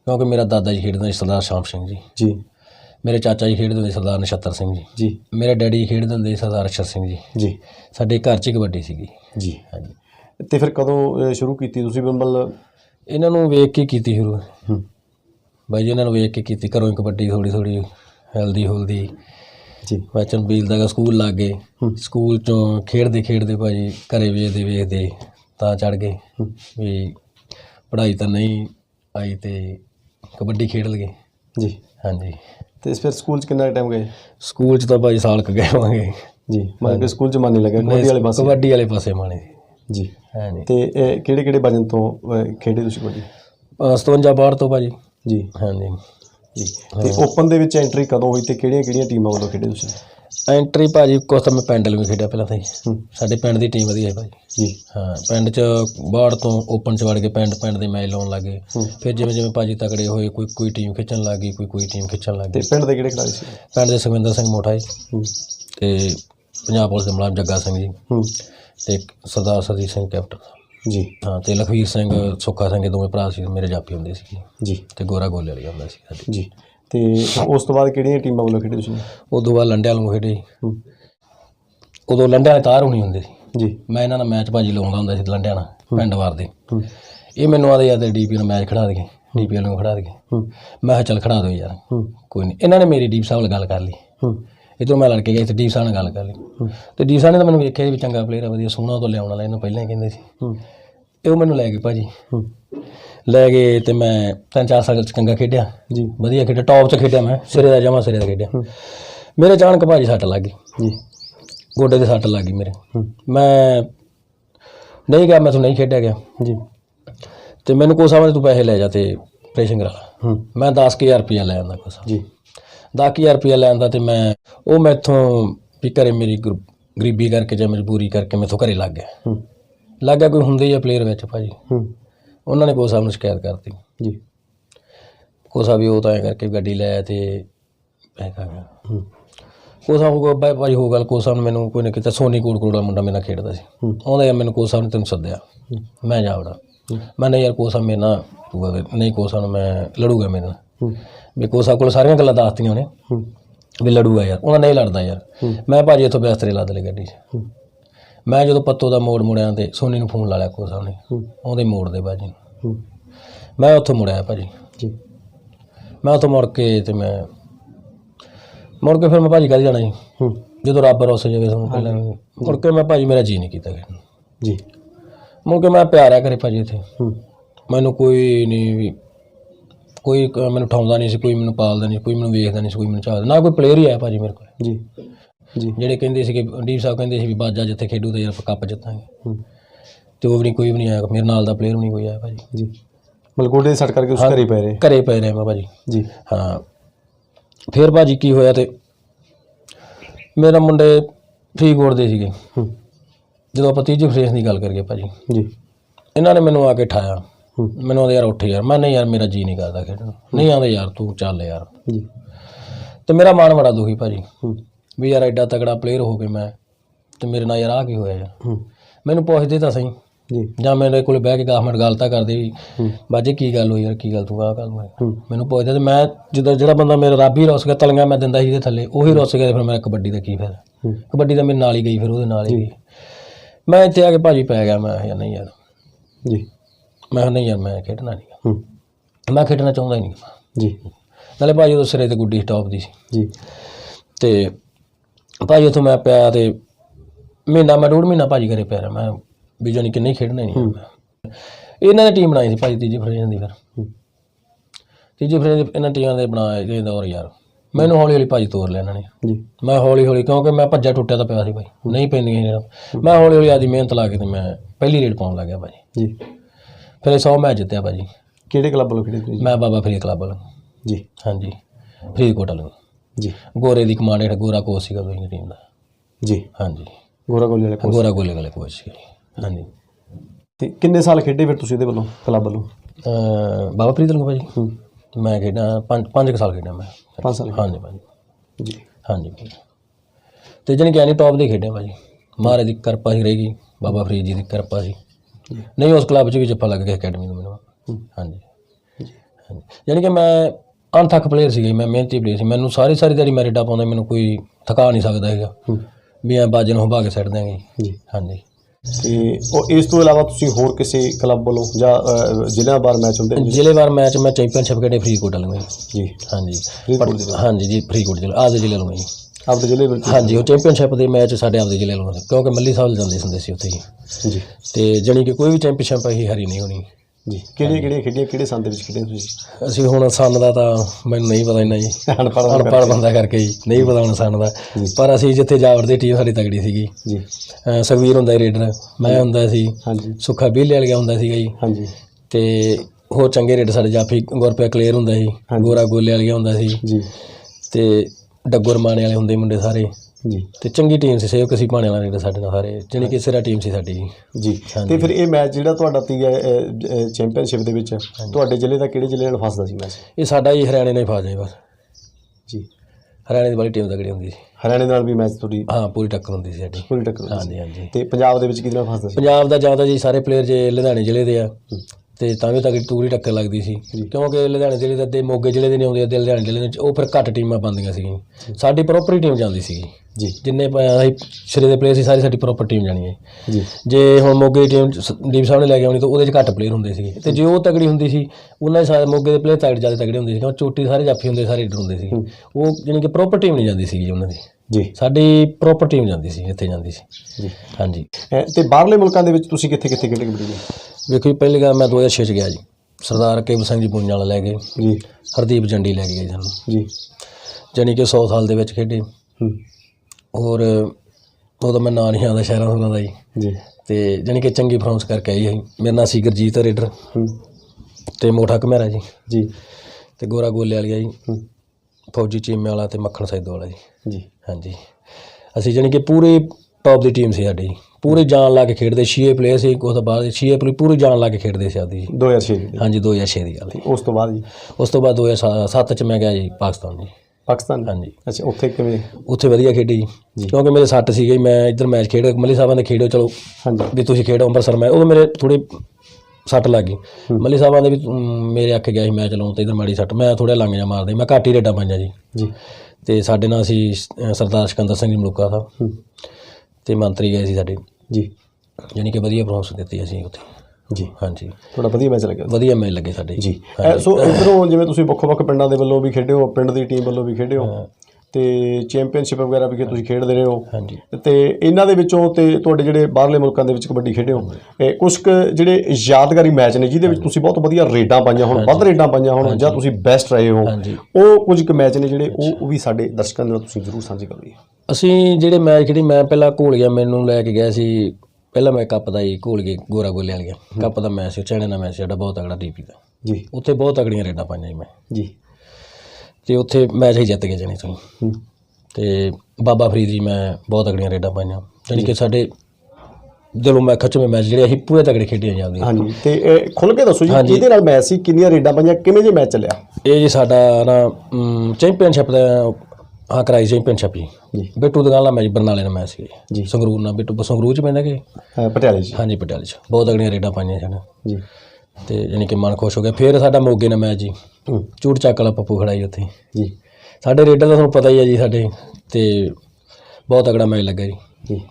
ਕਿਉਂਕਿ ਮੇਰਾ ਦਾਦਾ ਜੀ ਖੇਡਦੇ ਸੀ ਸਰਦਾਰ ਸ਼ਾਮ ਸਿੰਘ ਜੀ। ਜੀ। ਮੇਰੇ ਚਾਚਾ ਜੀ ਖੇਡਦੇ ਹੁੰਦੇ ਸੀ ਸਰਦਾਰ ਨਛੱਤਰ ਸਿੰਘ ਜੀ। ਜੀ। ਮੇਰੇ ਡੈਡੀ ਜੀ ਖੇਡਦੇ ਹੁੰਦੇ ਸੀ ਸਰਦਾਰ ਅਰਸ਼ਦ ਸਿੰਘ ਜੀ। ਜੀ। ਸਾਡੇ ਘਰ 'ਚ ਹੀ ਕਬੱਡੀ ਸੀਗੀ। ਜੀ ਹਾਂਜੀ। ਤੇ ਫਿਰ ਕਦੋਂ ਅਹ ਸ਼ੁਰੂ ਕੀਤੀ ਤੁਸੀਂ ਮਤਲਬ ਇਹਨਾਂ ਨੂੰ ਵੇਖ ਕੇ ਕੀਤੀ ਸ਼ੁਰੂ। ਹੂੰ। ਬਾਈ ਜੀ ਇਹਨਾਂ ਨੂੰ ਵੇਖ ਕੇ ਕੀਤੀ। ਘਰੋਂ ਹੀ ਕਬੱਡੀ ਥੋੜੀ ਥੋੜੀ ਹੈਲਦੀ ਹੁਲਦੀ ਜੀ। ਬਚਨ ਬੀਲ ਦਾ ਸਕੂਲ ਲੱਗ। ਗਏ। ਸਕੂਲ ਚੋਂ ਖੇਡਦੇ ਖੇਡਦੇ ਭਾਜੀ ਘਰੇ ਵੇਖਦੇ ਵੇਖਦੇ ਤਾਂ ਚੜ ਗਏ। ਹੂੰ। ਵੀ ਪੜ੍ਹਾਈ ਤਾਂ ਨਹੀਂ ਆਈ ਤੇ ਕਬੱਡੀ ਖੇਡ ਲਗੇ। ਜੀ। ਹਾਂਜੀ। ਤੇ ਫਿਰ ਸਕੂਲ ਚ ਕਿੰਨਾ ਟਾਈਮ ਗਏ? ਸਕੂਲ ਚ ਤਾਂ ਭਾਜੀ ਸਾਲ ਕ ਗਏ ਹੋਵਾਂਗੇ। ਜੀ ਮਤਲਬ ਕਿ ਸਕੂਲ ਚ ਮਨ ਨਹੀਂ ਲੱਗਾ ਕਬੱਡੀ ਵਾਲੇ ਪਾਸੇ? ਕਬੱਡੀ ਵਾਲੇ ਪਾਸੇ ਮਾਣੇ ਜੀ। ਹਾਂਜੀ ਤੇ ਕਿਹੜੇ ਕਿਹੜੇ ਵਜਨ ਤੋਂ ਖੇਡੇ ਤੁਸੀਂ ਕਬੱਡੀ? 57 ਬਾੜ ਤੋਂ ਭਾਜੀ। ਜੀ। ਹਾਂਜੀ। ਜੀ। ਤੇ ਓਪਨ ਦੇ ਵਿੱਚ ਐਂਟਰੀ ਕਦੋਂ ਹੋਈ ਤੇ ਕਿਹੜੀਆਂ ਕਿਹੜੀਆਂ ਟੀਮਾਂ ਵੱਲੋਂ ਖੇਡੇ ਤੁਸੀਂ? ਐਂਟਰੀ ਭਾਜੀ ਕੁਛ ਤਾਂ ਮੈਂ ਪੈਂਡਲ ਵੀ ਖੇਡਿਆ ਪਹਿਲਾਂ ਤਾਂ। ਹੂੰ। ਸਾਡੇ ਪਿੰਡ ਦੀ ਟੀਮ ਵਧੀਆ ਹੈ ਭਾਜੀ। ਜੀ। ਹਾਂ ਪਿੰਡ ਚ ਬਾੜ ਤੋਂ ਓਪਨ ਚ ਵੜ ਕੇ ਪਿੰਡ ਪਿੰਡ ਦੇ ਮੈਚ ਲਾਉਣ ਲੱਗੇ। ਫਿਰ ਜਿਵੇਂ ਜਿਵੇਂ ਭਾਜੀ ਤਕੜੇ ਹੋਏ ਕੋਈ ਕੋਈ ਟੀਮ ਖਿੱਚਣ ਲੱਗ ਕੋਈ ਕੋਈ ਟੀਮ ਖਿੱਚਣ ਲੱਗ ਤੇ ਪਿੰਡ ਦੇ ਕਿਹੜੇ ਖਿਡਾਰੀ ਸੀ? ਪਿੰਡ ਦੇ ਸੁਖਵਿੰਦਰ ਸਿੰਘ ਮੋਠਾ ਜੀ। ਤੇ ਪੰਜਾਬ ਪੁਲਿਸ ਦੇ ਮੁਲਾਜ਼ਮ ਜੱਗਾ ਸਿੰਘ ਜੀ ਹੂੰ। ਤੇ ਇੱਕ ਸਰਦਾਰ ਸਰਜੀਤ ਸਿੰਘ ਕੈਪਟਨ ਜੀ। ਹਾਂ ਤੇ ਲਖਵੀਰ ਸਿੰਘ ਸੁੱਖਾ ਸਿੰਘ ਇਹ ਦੋਵੇਂ ਭਰਾ ਸੀ ਮੇਰੇ ਜਾਪੀ ਹੁੰਦੇ ਸੀ। ਜੀ। ਤੇ ਗੋਰਾ ਗੋਲੇ ਵਾਲੀ ਹੁੰਦਾ ਸੀ ਸਾਡੀ। ਜੀ। ਤੇ ਉਸ ਤੋਂ ਬਾਅਦ ਕਿਹੜੀਆਂ ਟੀਮਾਂ ਵੱਲੋਂ ਖੇਡੇ ਤੁਸੀਂ? ਉਦੋਂ ਬਾਅਦ ਲੰਡਿਆਂ ਨੂੰ ਖੇਡੇ ਉਦੋਂ ਲੰਡਿਆਂ ਦੇ ਤਾਰ ਹੋਣੀ ਹੁੰਦੇ ਸੀ। ਜੀ। ਮੈਂ ਇਹਨਾਂ ਨਾਲ ਮੈਚ ਭਾਜੀ ਲਾਉਂਦਾ ਹੁੰਦਾ ਸੀ ਲੰਡਿਆਂ ਨਾਲ ਪਿੰਡ ਵਾਰ ਦੇ। ਇਹ ਮੈਨੂੰ ਆਦੇ ਯਾਰ ਡੀਪੀ ਨੂੰ ਮੈਚ ਖੜਾ ਦੇਗੇ ਡੀਪੀ ਨੂੰ ਖੜਾ ਦੇਗੇ ਹੂੰ। ਮੈਂ ਕਿਹਾ ਚੱਲ ਖੜਾ ਦਿਓ ਯਾਰ। ਕੋਈ ਨਹੀਂ ਇਹਨਾਂ ਨੇ ਮੇਰੀ ਡੀਪ ਸਾਹਿਬ ਨਾਲ ਗੱਲ ਕਰ ਲਈ। ਇਧਰੋਂ ਮੈਂ ਲੜ ਕੇ ਗਿਆ ਤੇ ਡੀਪ ਸਾਹਿਬ ਨਾਲ ਗੱਲ ਕਰ ਲਈ। ਤੇ ਡੀਪ ਸਾਹਿਬ ਨੇ ਤਾਂ ਮੈਨੂੰ ਵੇਖਿਆ ਵੀ ਚੰਗਾ ਪਲੇਅਰ ਆ ਵਧੀਆ ਸੋਹਣਾ ਤੋਂ ਲਿਆਉਣ ਵਾਲਾ ਇਹਨੂੰ ਪਹਿਲਾਂ ਹੀ ਕਹਿੰਦੇ ਸੀ। ਇਹ ਉਹ ਮੈਨੂੰ ਲੈ ਗਏ ਭਾਜੀ। ਲੈ ਗਏ ਤੇ ਮੈਂ ਤਿੰਨ ਚਾਰ ਸਾਲ ਚ ਚੰਗਾ ਖੇਡਿਆ। ਜੀ। ਵਧੀਆ ਖੇਡਿਆ ਟੌਪ 'ਚ ਖੇਡਿਆ ਮੈਂ ਸਿਰੇ ਦਾ ਜਮਾ ਸਿਰੇ ਦਾ ਖੇਡਿਆ। ਮੇਰੇ ਅਚਾਨਕ ਭਾਜੀ ਸੱਟ ਲੱਗ ਗਈ। ਜੀ। ਗੋਡੇ ਤੇ ਸੱਟ ਲੱਗ ਗਈ ਮੇਰੇ। ਮੈਂ ਨਹੀਂ ਗਿਆ ਮੈਂ ਤੋਂ ਨਹੀਂ ਖੇਡਿਆ ਗਿਆ। ਜੀ। ਤੇ ਮੈਨੂੰ ਕੋਸਾ ਵਾਲੇ ਤੂੰ ਪੈਸੇ ਲੈ ਜਾ ਤੇ ਆਪਰੇਸ਼ਨ ਕਰਾ ਮੈਂ 10000 ਰੁਪਇਆ ਲੈ ਆਂਦਾ ਕੋਸਾ। ਜੀ। 10000 ਰੁਪਇਆ ਲੈ ਆਂਦਾ ਤੇ ਮੈਂ ਉਹ ਮੈਥੋਂ ਵੀ ਘਰੇ ਮੇਰੀ ਗਰ- ਗਰੀਬੀ ਕਰਕੇ ਜਾਂ ਮਜਬੂਰੀ ਕਰਕੇ ਮੈਥੋਂ ਘਰੇ ਲੱਗ ਗਿਆ। ਹੂੰ। ਲੱਗ ਗਿਆ ਕੋਈ ਹੁੰਦੇ ਹੀ ਆ ਪਲੇਅਰ ਵਿੱਚ ਭਾਜੀ। ਹੂੰ। ਉਹਨਾਂ ਨੇ ਕੋਸਾ ਨੂੰ ਸ਼ਿਕਾਇਤ ਕਰਤੀ। ਜੀ। ਕੋਸਾ ਵੀ ਉਹ ਤਾਂ ਐਂ ਕਰਕੇ ਗੱਡੀ ਲੈ ਆਇਆ ਤੇ ਖਾ ਗਿਆ ਹੂੰ। ਕੋਸਾ ਹੋ ਬਾਈ ਭਾਈ ਹੋ ਗੱਲ ਕੋਸਾ ਨੇ ਮੈਨੂੰ ਕੋਈ ਨੇ ਕੀਤਾ ਸੋਨੀ ਕੋਟ ਕੋਟ ਦਾ ਮੁੰਡਾ ਮੇਰੇ ਖੇਡਦਾ ਸੀ। ਹੂੰ। ਆਉਂਦਾ ਯਾਰ ਮੈਨੂੰ ਕੋਸਾ ਨੇ ਤੈਨੂੰ ਸੱਦਿਆ। ਮੈਂ ਜਾ ਵੜਾ। ਮੈਂ ਨਹੀਂ ਯਾਰ ਕੋਸਾ ਮੇਰੇ ਨਾਲ ਤੂੰ ਨਹੀਂ ਕੋਸਾ ਨੂੰ ਮੈਂ ਲੜੂਗਾ ਮੇਰੇ ਨਾਲ। ਹੂੰ। ਵੀ ਕੋਸਾ ਕੋਲ ਸਾਰੀਆਂ ਗੱਲਾਂ ਦੱਸਤੀਆਂ ਉਹਨੇ ਵੀ ਲੜੂਗਾ ਯਾਰ ਉਹਨਾਂ ਨਹੀਂ ਲੜਦਾ ਯਾਰ। ਮੈਂ ਭਾਜੀ ਇੱਥੋਂ ਬਿਸਤਰੇ ਲੱਦ ਲਈ ਗੱਡੀ 'ਚ। ਮੈਂ ਜਦੋਂ ਪੱਤੋ ਦਾ ਮੋੜ ਮੁੜਿਆ ਤੇ ਸੋਨੀ ਨੂੰ ਫੋਨ ਲਾ ਲਿਆ ਕੋਸਾ ਨੇ ਹੂੰ। ਉਹਦੇ ਮੋੜ ਦੇ ਭਾਜੀ ਨੂੰ। ਮੈਂ ਉੱਥੋਂ ਮੁੜਿਆ ਭਾਜੀ। ਜੀ। ਮੈਂ ਉੱਥੋਂ ਮੁੜ ਕੇ ਤੇ ਮੈਂ ਮੁੜ ਕੇ ਫਿਰ ਮੈਂ ਭਾਜੀ ਕੱਲ ਜਾਣਾ ਹੂੰ। ਜਦੋਂ ਰੱਬ ਰੋਸੇ ਜਾਵੇ ਤੁਹਾਨੂੰ ਪਹਿਲਾਂ। ਮੁੜ ਕੇ ਮੈਂ ਭਾਜੀ ਮੇਰਾ ਜੀ ਨਹੀਂ ਕੀਤਾ। ਜੀ। ਮੁੜ ਕੇ ਮੈਂ ਪਿਆਰਿਆ ਕਰੇ ਭਾਜੀ ਇੱਥੇ। ਮੈਨੂੰ ਕੋਈ ਨਹੀਂ ਵੀ ਕੋਈ ਕ- ਮੈਨੂੰ ਠਾਉਂਦਾ ਨਹੀਂ ਸੀ ਕੋਈ ਮੈਨੂੰ ਪਾਲਦਾ ਨਹੀਂ ਕੋਈ ਮੈਨੂੰ ਵੇਖਦਾ ਨਹੀਂ ਸੀ ਕੋਈ ਮੈਨੂੰ ਚਾਹਦਾ ਨਾ ਕੋਈ ਪਲੇਅਰ ਹੀ ਆਇਆ ਭਾਜੀ ਮੇਰੇ ਕੋਲ। ਜੀ ਜੀ। ਜਿਹੜੇ ਕਹਿੰਦੇ ਸੀ ਕਿ ਡੀਪ ਸਾਹਿਬ ਕਹਿੰਦੇ ਸੀ ਵੀ ਬਾਜਾ ਜਿੱਥੇ ਖੇਡੂ ਤਾਂ ਯਾਰ ਆਪਾਂ ਕੱਪ ਜਿੱਤਾਂਗੇ। ਹੂੰ। ਤੇ ਉਹ ਵੀ ਨਹੀਂ ਕੋਈ ਵੀ ਨਹੀਂ ਆਇਆ ਮੇਰੇ ਨਾਲ ਦਾ ਪਲੇਅਰ ਵੀ ਨਹੀਂ ਕੋਈ ਆਇਆ ਭਾਜੀ। ਜੀ। ਮਤਲਬ ਗੋਡੇ ਦੀ ਸੱਟ ਕਰਕੇ ਉਸ ਘਰੇ ਹੀ ਪੈ ਰਹੇ। ਘਰੇ ਪਏ ਰਹੇ ਮੈਂ ਭਾਜੀ। ਜੀ। ਹਾਂ। ਫਿਰ ਭਾਜੀ ਕੀ ਹੋਇਆ ਤੇ ਮੇਰਾ ਮੁੰਡੇ ਫਰੀਦਕੋਟ ਦੇ ਸੀਗੇ। ਹੂੰ। ਜਦੋਂ ਆਪਾਂ ਤੀਜੀ ਫਰੇਸ ਦੀ ਗੱਲ ਕਰੀਏ ਭਾਜੀ। ਜੀ। ਇਹਨਾਂ ਨੇ ਮੈਨੂੰ ਆ ਕੇ ਠਾਇਆ। ਮੈਨੂੰ ਆਂਦੇ ਯਾਰ ਉੱਠ ਯਾਰ। ਮੈਂ ਨਹੀਂ ਯਾਰ ਮੇਰਾ ਜੀ ਨਹੀਂ ਕਰਦਾ ਖੇਡਣ। ਨੂੰ। ਨਹੀਂ ਆਂਦੇ ਯਾਰ ਤੂੰ ਚੱਲ ਯਾਰ। ਜੀ। ਤੇ ਮੇਰਾ ਮਨ ਬੜਾ ਦੁਖੀ ਭਾਜੀ। ਹੂੰ। ਵੀ ਯਾਰ ਐਡਾ ਤਗੜਾ ਪਲੇਅਰ ਹੋ ਕੇ ਮੈਂ ਤੇ ਮੇਰੇ ਨਾਲ ਯਾਰ ਆ ਕੀ ਹੋਇਆ ਯਾਰ? ਹੂੰ। ਮੈਨੂੰ ਪੁੱਛਦੇ ਤਾਂ ਸਹੀ। ਜੀ। ਜਾਂ ਮੇਰੇ ਕੋਲੇ ਬਹਿ ਕੇ 10 ਮਿੰਟ ਗੱਲ ਤਾਂ ਕਰਦੇ ਵੀ ਹੂੰ। ਬਾਜੇ ਕੀ ਗੱਲ ਹੋਈ ਯਾਰ ਕੀ ਗੱਲ ਤੂੰ ਆ ਹੋਈ ਹੂੰ। ਮੈਨੂੰ ਪੁੱਛਦੇ ਤੇ ਮੈਂ ਜਦੋਂ ਜਿਹੜਾ ਬੰਦਾ ਮੇਰਾ ਰੱਬ ਹੀ ਰੁੱਸ ਗਿਆ ਤਲੀਆਂ ਮੈਂ ਦਿੰਦਾ ਸੀ ਇਹਦੇ ਥੱਲੇ ਉਹੀ ਰੁੱਸ ਗਿਆ ਤੇ ਫਿਰ ਮੇਰਾ ਕਬੱਡੀ ਦਾ ਕੀ ਫਾਇਦਾ? ਹੂੰ। ਕਬੱਡੀ ਤਾਂ ਮੇਰੇ ਨਾਲ ਹੀ ਗਈ ਫਿਰ ਉਹਦੇ ਨਾਲ ਹੀ ਗਈ। ਮੈਂ ਇੱਥੇ ਆ ਕੇ ਭਾਜੀ ਪੈ ਗਿਆ ਮੈਂ ਯਾਰ ਨਹੀਂ ਯਾਰ। ਜੀ। ਮੈਂ ਕਿਹਾ ਨਹੀਂ ਯਾਰ ਮੈਂ ਖੇਡਣਾ ਨਹੀਂ ਹੂੰ। ਮੈਂ ਖੇਡਣਾ ਚਾਹੁੰਦਾ ਹੀ ਨਹੀਂ ਜੀ। ਨਾਲੇ ਭਾਜੀ ਉਹ ਸਿਰੇ ਤੇ ਗੁੱਡੀ ਟੌਪ ਦੀ ਸੀ। ਜੀ। ਤੇ ਭਾਜੀ ਉੱਥੋਂ ਮੈਂ ਪਿਆ ਤੇ ਮਹੀਨਾ ਮੈਂ ਡੂਢ ਮਹੀਨਾ ਭਾਜੀ ਘਰੇ ਪਿਆ ਰਿਹਾ। ਮੈਂ ਵੀ ਜਾਨੀ ਕਿ ਨਹੀਂ ਖੇਡਣਾ ਹੀ ਨਹੀਂ। ਇਹਨਾਂ ਨੇ ਟੀਮ ਬਣਾਈ ਸੀ ਭਾਈ ਤੀਜੀ ਫਰੇਜ ਦੀ ਫਿਰ। ਤੀਜੀ ਫਰੇਜ ਇਹਨਾਂ ਟੀਮਾਂ ਦੇ ਬਣਾਏ ਜੇ ਦੌਰ ਯਾਰ। ਮੈਨੂੰ ਹੌਲੀ ਹੌਲੀ ਭਾਜੀ ਤੋਰ ਲਿਆ ਇਹਨਾਂ ਨੇ। ਜੀ। ਮੈਂ ਹੌਲੀ ਹੌਲੀ ਕਿਉਂਕਿ ਮੈਂ ਭੱਜਿਆ ਟੁੱਟਿਆ ਤਾਂ ਪਿਆ ਸੀ ਭਾਈ ਨਹੀਂ ਪੈਂਦੀਆਂ ਸੀ ਜਿਹੜਾ ਮੈਂ ਹੌਲੀ ਹੌਲੀ ਆਦੀ ਮਿਹਨਤ ਲਾ ਕੇ ਤੇ ਮੈਂ ਪਹਿਲੀ ਰੇਡ ਪਾਉਣ ਲੱਗਿਆ ਭਾਜੀ। ਜੀ। ਫਿਰ 100 ਮੈਚ ਜਿੱਤਿਆ ਭਾਜੀ। ਕਿਹੜੇ ਕਲੱਬ ਵੱਲੋਂ ਖੇਡੇ ਤੁਸੀਂ ਮੈਂ ਬਾਬਾ ਫਰੀਦ ਕਲੱਬ ਵੱਲੋਂ। ਜੀ। ਹਾਂਜੀ ਫਰੀਦਕੋਟ ਵੱਲੋਂ। ਜੀ। ਗੋਰੇ ਦੀ ਕਮਾਂਡ ਹੇਠ ਗੋਰਾ ਕੋਚ ਸੀਗਾ ਦੋਈ ਟੀਮ ਦਾ। ਜੀ। ਹਾਂਜੀ। ਗੋਰਾ ਗੋਲੇ ਵਾਲੇ ਕੋਚ। ਗੋਰਾ ਗੋਲੇ ਵਾਲੇ ਕੋਚ ਸੀ ਹਾਂਜੀ। ਤੇ ਕਿੰਨੇ ਸਾਲ ਖੇਡੇ ਫਿਰ ਤੁਸੀਂ ਇਹਦੇ ਵੱਲੋਂ ਕਲੱਬ ਵੱਲੋਂ? ਬਾਬਾ ਫਰੀਦ ਵੱਲੋਂ ਭਾਜੀ। ਮੈਂ ਖੇਡਾਂ ਪੰਜ ਪੰਜ ਕੁ ਸਾਲ ਖੇਡਿਆ ਮੈਂ। 5 ਸਾਲ ਹਾਂਜੀ ਭਾਜੀ। ਜੀ। ਹਾਂਜੀ। ਤੇ ਜਣੀ ਗਿਆਨੀ ਟੌਪ ਦੇ ਖੇਡਿਆ ਭਾਜੀ। ਮਹਾਰਾਜ ਦੀ ਕਿਰਪਾ ਹੀ ਰਹੇਗੀ। ਬਾਬਾ ਫਰੀਦ ਜੀ ਦੀ ਕਿਰਪਾ ਸੀ। ਨਹੀਂ ਉਸ ਕਲੱਬ 'ਚ ਵੀ ਜੱਫਾ ਲੱਗ ਗਿਆ ਅਕੈਡਮੀ ਨੂੰ ਮੈਨੂੰ। ਹਾਂਜੀ। ਹਾਂਜੀ। ਯਾਨੀ ਕਿ ਮੈਂ ਅਣਥੱਕ ਪਲੇਅਰ ਜੀ, ਮੈਂ ਮਿਹਨਤੀ ਪਲੇਅਰ ਸੀ। ਮੈਨੂੰ ਸਾਰੀ ਸਾਰੀ ਦਿਹਾੜੀ ਮੈਂ ਰੇਡਾ ਪਾਉਂਦਾ ਮੈਨੂੰ ਕੋਈ ਥਕਾ ਨਹੀਂ ਸਕਦਾ ਹੈਗਾ। ਵੀ ਐ ਬਾਜੇ ਨੂੰ ਹੰਭਾ ਕੇ ਛੱਡ ਦਿਆਂਗੇ। ਜੀ। ਹਾਂਜੀ। ਤੇ ਉਹ ਇਸ ਤੋਂ ਇਲਾਵਾ ਤੁਸੀਂ ਹੋਰ ਕਿਸੇ ਕਲੱਬ ਵੱਲੋਂ ਜਾਂ ਜ਼ਿਲ੍ਹਾ ਬਾਰ ਮੈਚ ਹੁੰਦੇ? ਨੇ ਜ਼ਿਲ੍ਹੇਵਾਰ ਮੈਚ ਮੈਂ ਚੈਂਪੀਅਨਸ਼ਿਪ ਖੇਡੇ ਫਰੀਦਕੋਟ ਨੂੰ ਜੀ। ਹਾਂਜੀ। ਹਾਂਜੀ ਜੀ ਫਰੀਦਕੋਟ ਜ਼ਿਲ੍ਹਾ ਆਪਦੇ ਜ਼ਿਲ੍ਹੇ ਜੀ। ਆਪਦੇ ਜ਼ਿਲ੍ਹੇ ਵਿੱਚ ਹਾਂਜੀ ਉਹ ਚੈਂਪੀਅਨਸ਼ਿਪ ਦੇ ਮੈਚ ਸਾਡੇ ਆਪਦੇ ਜ਼ਿਲ੍ਹੇ ਨੂੰ ਕਿਉਂਕਿ ਮੱਲੀ ਸਾਹਿਬ ਜਾਂਦੇ ਹੁੰਦੇ ਸੀ ਉੱਥੇ ਹੀ। ਜੀ। ਤੇ ਜਣੀ ਕਿ ਕੋਈ ਵੀ ਚੈਂਪੀਅਨਸ਼ਿਪ ਹੀ ਹਰੀ ਨਹੀਂ ਹੋਣੀ। ਜੀ ਕਿਹੜੀਆਂ ਕਿਹੜੀਆਂ ਖੇਡੀਆਂ ਕਿਹੜੇ ਸੰਨ ਦੇ ਵਿੱਚ ਖੇਡੇ ਤੁਸੀਂ? ਅਸੀਂ ਹੁਣ ਸੰਨ ਦਾ ਤਾਂ ਮੈਨੂੰ ਨਹੀਂ ਪਤਾ ਇੰਨਾ ਜੀ। ਅਨਪੜ੍ਹ ਬੰਦਾ ਕਰਕੇ। ਜੀ ਨਹੀਂ ਪਤਾ ਹੁਣ ਸੰਨ ਦਾ। ਪਰ ਅਸੀਂ ਜਿੱਥੇ ਜਾਵੜ ਦੀ ਟੀਮ ਸਾਡੀ ਤਗੜੀ ਸੀਗੀ। ਜੀ। ਅਹ ਸੁਖਵੀਰ ਹੁੰਦਾ ਰੇਡਰ ਮੈਂ ਹੁੰਦਾ ਸੀ। ਹਾਂਜੀ। ਸੁੱਖਾ ਬੀਲੇ ਵਾਲਿਆ ਹੁੰਦਾ ਸੀਗਾ ਜੀ। ਹਾਂਜੀ। ਤੇ ਹੋਰ ਚੰਗੇ ਰੇਡਰ ਸਾਡੇ ਜਾਫੀ ਗੁਰਪ੍ਰੀਤ ਕਲੇਰ ਹੁੰਦਾ ਸੀ। ਗੋਰਾ ਗੋਲੇ ਵਾਲਿਆ ਹੁੰਦਾ ਸੀ। ਜੀ। ਤੇ ਡੱਗਰ ਮਾਣੇ ਵਾਲੇ ਹੁੰਦੇ ਮੁੰਡੇ ਸਾਰੇ। ਜੀ। ਤੇ ਚੰਗੀ ਟੀਮ ਸੀ ਸੇਵਕ ਸੀ ਭਾਣੇ ਵਾਲਾ ਰੇਡਰ ਸਾਡੇ ਨਾਲ ਸਾਰੇ। ਜਿਹੜੀ ਕਿ ਸਿਰਾ ਟੀਮ ਸੀ ਸਾਡੀ। ਜੀ। ਜੀ ਤੇ ਫਿਰ ਇਹ ਮੈਚ ਜਿਹੜਾ ਤੁਹਾਡਾ ਤੀਆ ਚੈਂਪੀਅਨਸ਼ਿਪ ਦੇ ਵਿੱਚ ਤੁਹਾਡੇ ਜ਼ਿਲ੍ਹੇ ਦਾ ਕਿਹੜੇ ਜ਼ਿਲ੍ਹੇ ਨਾਲ ਫਸਦਾ ਸੀ ਮੈਚ ਇਹ ਸਾਡਾ ਹੀ ਹਰਿਆਣੇ ਨਾਲ ਫਾਜ ਹੈ ਬਸ। ਜੀ। ਹਰਿਆਣੇ ਦੀ ਬੜੀ ਟੀਮ ਤਗੜੀ ਹੁੰਦੀ ਸੀ। ਹਰਿਆਣੇ ਨਾਲ ਵੀ ਮੈਚ ਤੁਹਾਡੀ ਹਾਂ ਪੂਰੀ ਟੱਕਰ ਹੁੰਦੀ ਸੀ ਸਾਡੀ। ਪੂਰੀ ਟੱਕਰ। ਹਾਂਜੀ ਹਾਂਜੀ। ਤੇ ਪੰਜਾਬ ਦੇ ਵਿੱਚ ਕਿਹਦੇ ਨਾਲ ਫਸਦਾ ਸੀ? ਪੰਜਾਬ ਦਾ ਜ਼ਿਆਦਾ ਜੀ ਸਾਰੇ ਪਲੇਅਰ ਜੇ ਲੁਧਿਆਣੇ ਜ਼ਿਲ੍ਹੇ ਦੇ ਆ। ਤੇ ਤਾਂ ਵੀ ਤੱਕ ਪੂਰੀ ਟੱਕਰ ਲੱਗਦੀ ਸੀ। ਕਿਉਂਕਿ ਲੁਧਿਆਣੇ ਜ਼ਿਲ੍ਹੇ ਦੇ ਅੱਧੇ ਮੋਗੇ ਜ਼ਿਲ੍ਹੇ ਦੇ ਨਹੀਂ ਆਉਂਦੇ ਅੱਧੇ ਲੁਧਿਆਣੇ ਜ਼ਿਲ੍ਹੇ ਦੇ ਵਿੱਚ ਉਹ ਫਿਰ ਘੱਟ ਟੀਮਾਂ ਬਣਦੀਆਂ ਸੀਗੀਆਂ। ਸਾਡੀ ਪ੍ਰੋਪਰ ਟੀਮ ਜਾਂਦੀ ਸੀਗੀ। ਜੀ। ਜਿੰਨੇ ਅਸੀਂ ਸਿਰੇ ਦੇ ਪਲੇਅਰ ਸੀ ਸਾਰੀ ਸਾਡੀ ਪ੍ਰੋਪਰ ਟੀਮ ਜਾਣੀ ਹੈ। ਜੀ। ਜੇ ਹੁਣ ਮੋਗੇ ਦੀ ਟੀਮ ਦੀਪ ਸਾਹਿਬ ਨੇ ਲੈ ਕੇ ਆਉਣੀ ਤਾਂ ਉਹਦੇ 'ਚ ਘੱਟ ਪਲੇਅਰ ਹੁੰਦੇ ਸੀਗੇ। ਤੇ ਜੇ ਉਹ ਤਗੜੀ ਹੁੰਦੀ ਸੀ ਉਹਨਾਂ ਦੇ ਸਾਰੇ ਮੋਗੇ ਦੇ ਪਲੇਅਰ ਤਗੜੇ ਜ਼ਿਆਦਾ ਤਗੜੇ ਹੁੰਦੇ ਸੀ ਕਿਉਂਕਿ ਚੋਟੀ ਸਾਰੇ ਜਾਫੀ ਹੁੰਦੇ ਸਾਰੇ ਲੀਡਰ ਹੁੰਦੇ ਸੀ ਉਹ ਜਾਣੀ ਕਿ ਪ੍ਰੋਪਰ ਟੀਮ ਨਹੀਂ ਜਾਂਦੀ ਸੀਗੀ ਉਹਨਾਂ ਦੀ। ਜੀ। ਸਾਡੀ ਪ੍ਰੋਪਰ ਟੀਮ ਜਾਂਦੀ ਸੀ ਇੱਥੇ ਜਾਂਦੀ ਸੀ। ਜੀ। ਹਾਂਜੀ। ਤੇ ਬਾਹਰਲੇ ਮੁਲਕਾਂ ਦੇ ਵਿੱਚ ਤੁਸੀਂ ਕਿੱਥੇ ਕਿੱਥੇ ਖੇਡੇ ਕਬੱਡੀ ਵੇਖੋ ਜੀ ਪਹਿਲੀ ਗੱਲ ਮੈਂ 2006 ਚ ਗਿਆ ਜੀ। ਸਰਦਾਰ ਕੇਵਲ ਸਿੰਘ ਜੀ ਪੁੰਜਾਂ ਵਾਲਾ ਲੈ ਗਏ ਜੀ। ਹਰਦੀਪ ਜੰਡੀ ਲੈ ਕੇ ਗਏ ਸਾਨੂੰ। ਜੀ। ਜਾਣੀ ਕਿ 100 ਸਾਲ ਦੇ ਵਿੱਚ ਖੇਡੇ। ਹੂੰ। ਔਰ ਉਦੋਂ ਮੈਂ ਨਾਂ ਨਹੀਂ ਆਉਂਦਾ ਸ਼ਹਿਰਾਂ ਹੋਰਾਂ ਦਾ ਜੀ। ਜੀ। ਤੇ ਜਾਣੀ ਕਿ ਚੰਗੀ ਫਰਾਂਸ ਕਰਕੇ ਆਈ ਅਸੀਂ। ਮੇਰਾ ਨਾਂ ਸੀ ਗੁਰਜੀਤ ਰੇਡਰ। ਹੂੰ। ਤੇ ਮੋਠਾ ਘਮੇਰਾ ਜੀ। ਜੀ। ਤੇ ਗੋਰਾ ਗੋਲੇ ਵਾਲੀਆ ਜੀ। ਹੂੰ। ਫੌਜੀ ਚੀਮੇ ਵਾਲਾ ਤੇ ਮੱਖਣ ਸੈਦੋ ਵਾਲਾ ਜੀ। ਜੀ। ਹਾਂਜੀ। ਅਸੀਂ ਜਾਣੀ ਕਿ ਪੂਰੀ ਟੌਪ ਦੀ ਟੀਮ ਸੀ ਸਾਡੀ। ਪੂਰੀ ਜਾਨ ਲਾ ਕੇ ਖੇਡਦੇ ਛੇ ਪਲੇਅਰ ਸੀ ਉਸ ਤੋਂ ਬਾਅਦ ਛੇ ਪਲੇਅਰ ਪੂਰੀ ਜਾਨ ਲਾ ਕੇ ਖੇਡਦੇ ਸੀ ਆਦੀ ਜੀ। 2006 ਦੇ ਹਾਂਜੀ 2006 ਦੀ ਗੱਲ ਉਸ ਤੋਂ ਬਾਅਦ ਜੀ? ਉਸ ਤੋਂ ਬਾਅਦ 2007 ਚ ਮੈਂ ਗਿਆ ਜੀ ਪਾਕਿਸਤਾਨ ਜੀ। ਪਾਕਿਸਤਾਨ ਹਾਂਜੀ। ਅੱਛਾ ਉੱਥੇ ਕਿਵੇਂ? ਉੱਥੇ ਵਧੀਆ ਖੇਡੀ ਜੀ। ਕਿਉਂਕਿ ਮੇਰੇ ਸੱਟ ਸੀਗੇ ਮੈਂ ਇੱਧਰ ਮੈਚ ਖੇਡ ਮਲੀ ਸਾਹਿਬਾਂ ਦੇ ਖੇਡੋ ਚਲੋ। ਹਾਂਜੀ। ਵੀ ਤੁਸੀਂ ਖੇਡੋ ਅੰਮ੍ਰਿਤਸਰ ਮੈਂ ਉਦੋਂ ਮੇਰੇ ਥੋੜੀ ਸੱਟ ਲੱਗ ਗਈ। ਮਲੀ ਸਾਹਿਬਾਂ ਦੇ ਵੀ ਮੇਰੇ ਆਖੇ ਗਿਆ ਸੀ ਮੈਚ ਲਾਉਣ ਤੇ ਇੱਧਰ ਮਾੜੀ ਸੱਟ ਮੈਂ ਥੋੜਾ ਲੰਘ ਜਾ ਮਾਰਦੇ ਮੈਂ ਘੱਟ ਰੇਡਾ ਪਾਈਆਂ ਜੀ। ਜੀ। ਤੇ ਸਾਡੇ ਨਾਲ ਸੀ ਸਰਦਾਰ ਸਿਕੰਦਰ ਸਿੰਘ ਜੀ ਮਲੂਕਾ ਸਾਹਿਬ। ਤੇ ਮੰਤਰੀ ਗਏ ਸੀ ਸਾਡੇ। ਜੀ। ਯਾਨੀ ਕਿ ਵਧੀਆ ਪਰਫਾਰਮੈਂਸ ਦਿੱਤੀ ਅਸੀਂ ਉੱਥੇ। ਜੀ। ਹਾਂਜੀ। ਥੋੜਾ ਵਧੀਆ ਮੈਚ ਲੱਗਿਆ। ਵਧੀਆ ਮੈਚ ਲੱਗੇ ਸਾਡੇ। ਜੀ। ਸੋ ਇਧਰੋਂ ਜਿਵੇਂ ਤੁਸੀਂ ਵੱਖੋ-ਵੱਖ ਪਿੰਡਾਂ ਦੇ ਵੱਲੋਂ ਵੀ ਖੇਡੇ ਹੋ ਪਿੰਡ ਦੀ ਟੀਮ ਵੱਲੋਂ ਵੀ ਖੇਡੇ ਹੋ। ਤੇ ਚੈਂਪੀਅਨਸ਼ਿਪ ਵਗੈਰਾ ਵੀ ਤੁਸੀਂ ਖੇਡਦੇ ਰਹੇ ਹੋ। ਹਾਂਜੀ। ਤੇ ਇਹਨਾਂ ਦੇ ਵਿੱਚੋਂ ਤੇ ਤੁਹਾਡੇ ਜਿਹੜੇ ਬਾਹਰਲੇ ਮੁਲਕਾਂ ਦੇ ਵਿੱਚ ਕਬੱਡੀ ਖੇਡੇ ਹੋ ਕੁਝ ਕੁ ਜਿਹੜੇ ਯਾਦਗਾਰੀ ਮੈਚ ਨੇ ਜਿਹਦੇ ਵਿੱਚ ਤੁਸੀਂ ਬਹੁਤ ਵਧੀਆ ਰੇਡਾਂ ਪਾਈਆਂ ਹੋਣ ਵੱਧ ਰੇਡਾਂ ਪਾਈਆਂ ਹੋਣ ਜਾਂ ਤੁਸੀਂ ਬੈਸਟ ਰਹੇ ਹੋ। ਉਹ ਕੁਝ ਕੁ ਮੈਚ ਨੇ ਜਿਹੜੇ ਉਹ ਵੀ ਸਾਡੇ ਦਰਸ਼ਕਾਂ ਦੇ ਨਾਲ ਤੁਸੀਂ ਜ਼ਰੂਰ ਸਾਂਝੇ ਕਰੋ ਜੀ। ਅਸੀਂ ਜਿਹੜੇ ਮੈਚ ਖੇਡੀ ਮੈਂ ਪਹਿਲਾਂ ਘੋਲ ਗਿਆ ਮੈਨੂੰ ਲੈ ਕੇ ਗਿਆ ਸੀ ਪਹਿਲਾਂ ਮੈਂ ਕੱਪ ਦਾ ਹੀ ਘੋਲ ਗਿਆ ਗੋਰਾ ਗੋਲੇ ਵਾਲੀਆ। ਕੱਪ ਦਾ ਮੈਚ ਸੀ ਚਾਈਨਾ ਦਾ ਮੈਚ ਸਾਡਾ ਬਹੁਤ ਤਗੜਾ ਟੀਪੀ ਦਾ। ਜੀ। ਉੱਥੇ ਬਹੁਤ ਤਗੜੀਆਂ ਰੇਡਾਂ ਪਾਈਆਂ ਜੀ ਮੈਂ। ਜੀ। ਤੇ ਉੱਥੇ ਮੈਚ ਹੀ ਜਿੱਤ ਗਏ ਜਾਣੀ ਤੁਸੀਂ ਤੇ ਬਾਬਾ ਫਰੀਦ ਜੀ ਮੈਂ ਬਹੁਤ ਤਗੜੀਆਂ ਰੇਡਾਂ ਪਾਈਆਂ। ਜਾਣੀ ਕਿ ਸਾਡੇ ਦਿਲੋਂ ਮੈਂ ਖਿੱਚਵੇਂ ਮੈਚ ਜਿਹੜੇ ਅਸੀਂ ਪੂਰੇ ਤਗੜੇ ਖੇਡੇ ਜਾਂਦੇ ਹਾਂਜੀ। ਤੇ ਇਹ ਖੁੱਲ ਕੇ ਦੱਸੋ ਜੀ ਕਿਹਦੇ ਨਾਲ ਮੈਚ ਸੀ ਕਿੰਨੀਆਂ ਰੇਡਾਂ ਪਾਈਆਂ ਕਿਵੇਂ ਜੇ ਮੈਚ ਚੱਲਿਆ? ਇਹ ਜੀ ਸਾਡਾ ਨਾ ਚੈਂਪੀਅਨਸ਼ਿਪ ਦਾ ਹਾਂ ਕਰਾਈ ਚੈਂਪੀਅਨਸ਼ਿਪ ਜੀ ਜੀ। ਬਿੱਟੂ ਦਗਾਲ ਨਾਲ ਮੈਚ ਬਰਨਾਲੇ ਨਾਲ ਮੈਚ ਸੀ ਜੀ। ਸੰਗਰੂਰ ਨਾਲ ਬਿੱਟੂ ਸੰਗਰੂਰ ਚ ਪੈਂਦਾ ਕਿ? ਅਹ ਪਟਿਆਲੇ ਜੀ ਹਾਂਜੀ ਪਟਿਆਲੇ ਚ। ਬਹੁਤ ਤਗੜੀਆਂ ਰੇਡਾਂ ਪਾਈਆਂ ਸਨ ਜੀ। ਤੇ ਯਾਨੀ ਕਿ ਮਨ ਖੁਸ਼ ਹੋ ਗਿਆ। ਫਿਰ ਸਾਡਾ ਮੋਗੇ ਨਾਲ ਮੈਚ ਜੀ। ਹੂੰ। ਚੂੜ ਚੱਕ ਵਾਲਾ ਪੱਪੂ ਖੜਾਈ ਉੱਥੇ। ਜੀ। ਸਾਡੇ ਰੇਡਰ ਦਾ ਤੁਹਾਨੂੰ ਪਤਾ ਹੀ ਹੈ ਜੀ ਸਾਡੇ। ਤੇ ਬਹੁਤ ਤਗੜਾ ਮੈਚ ਲੱਗਾ ਜੀ। ਜੀ।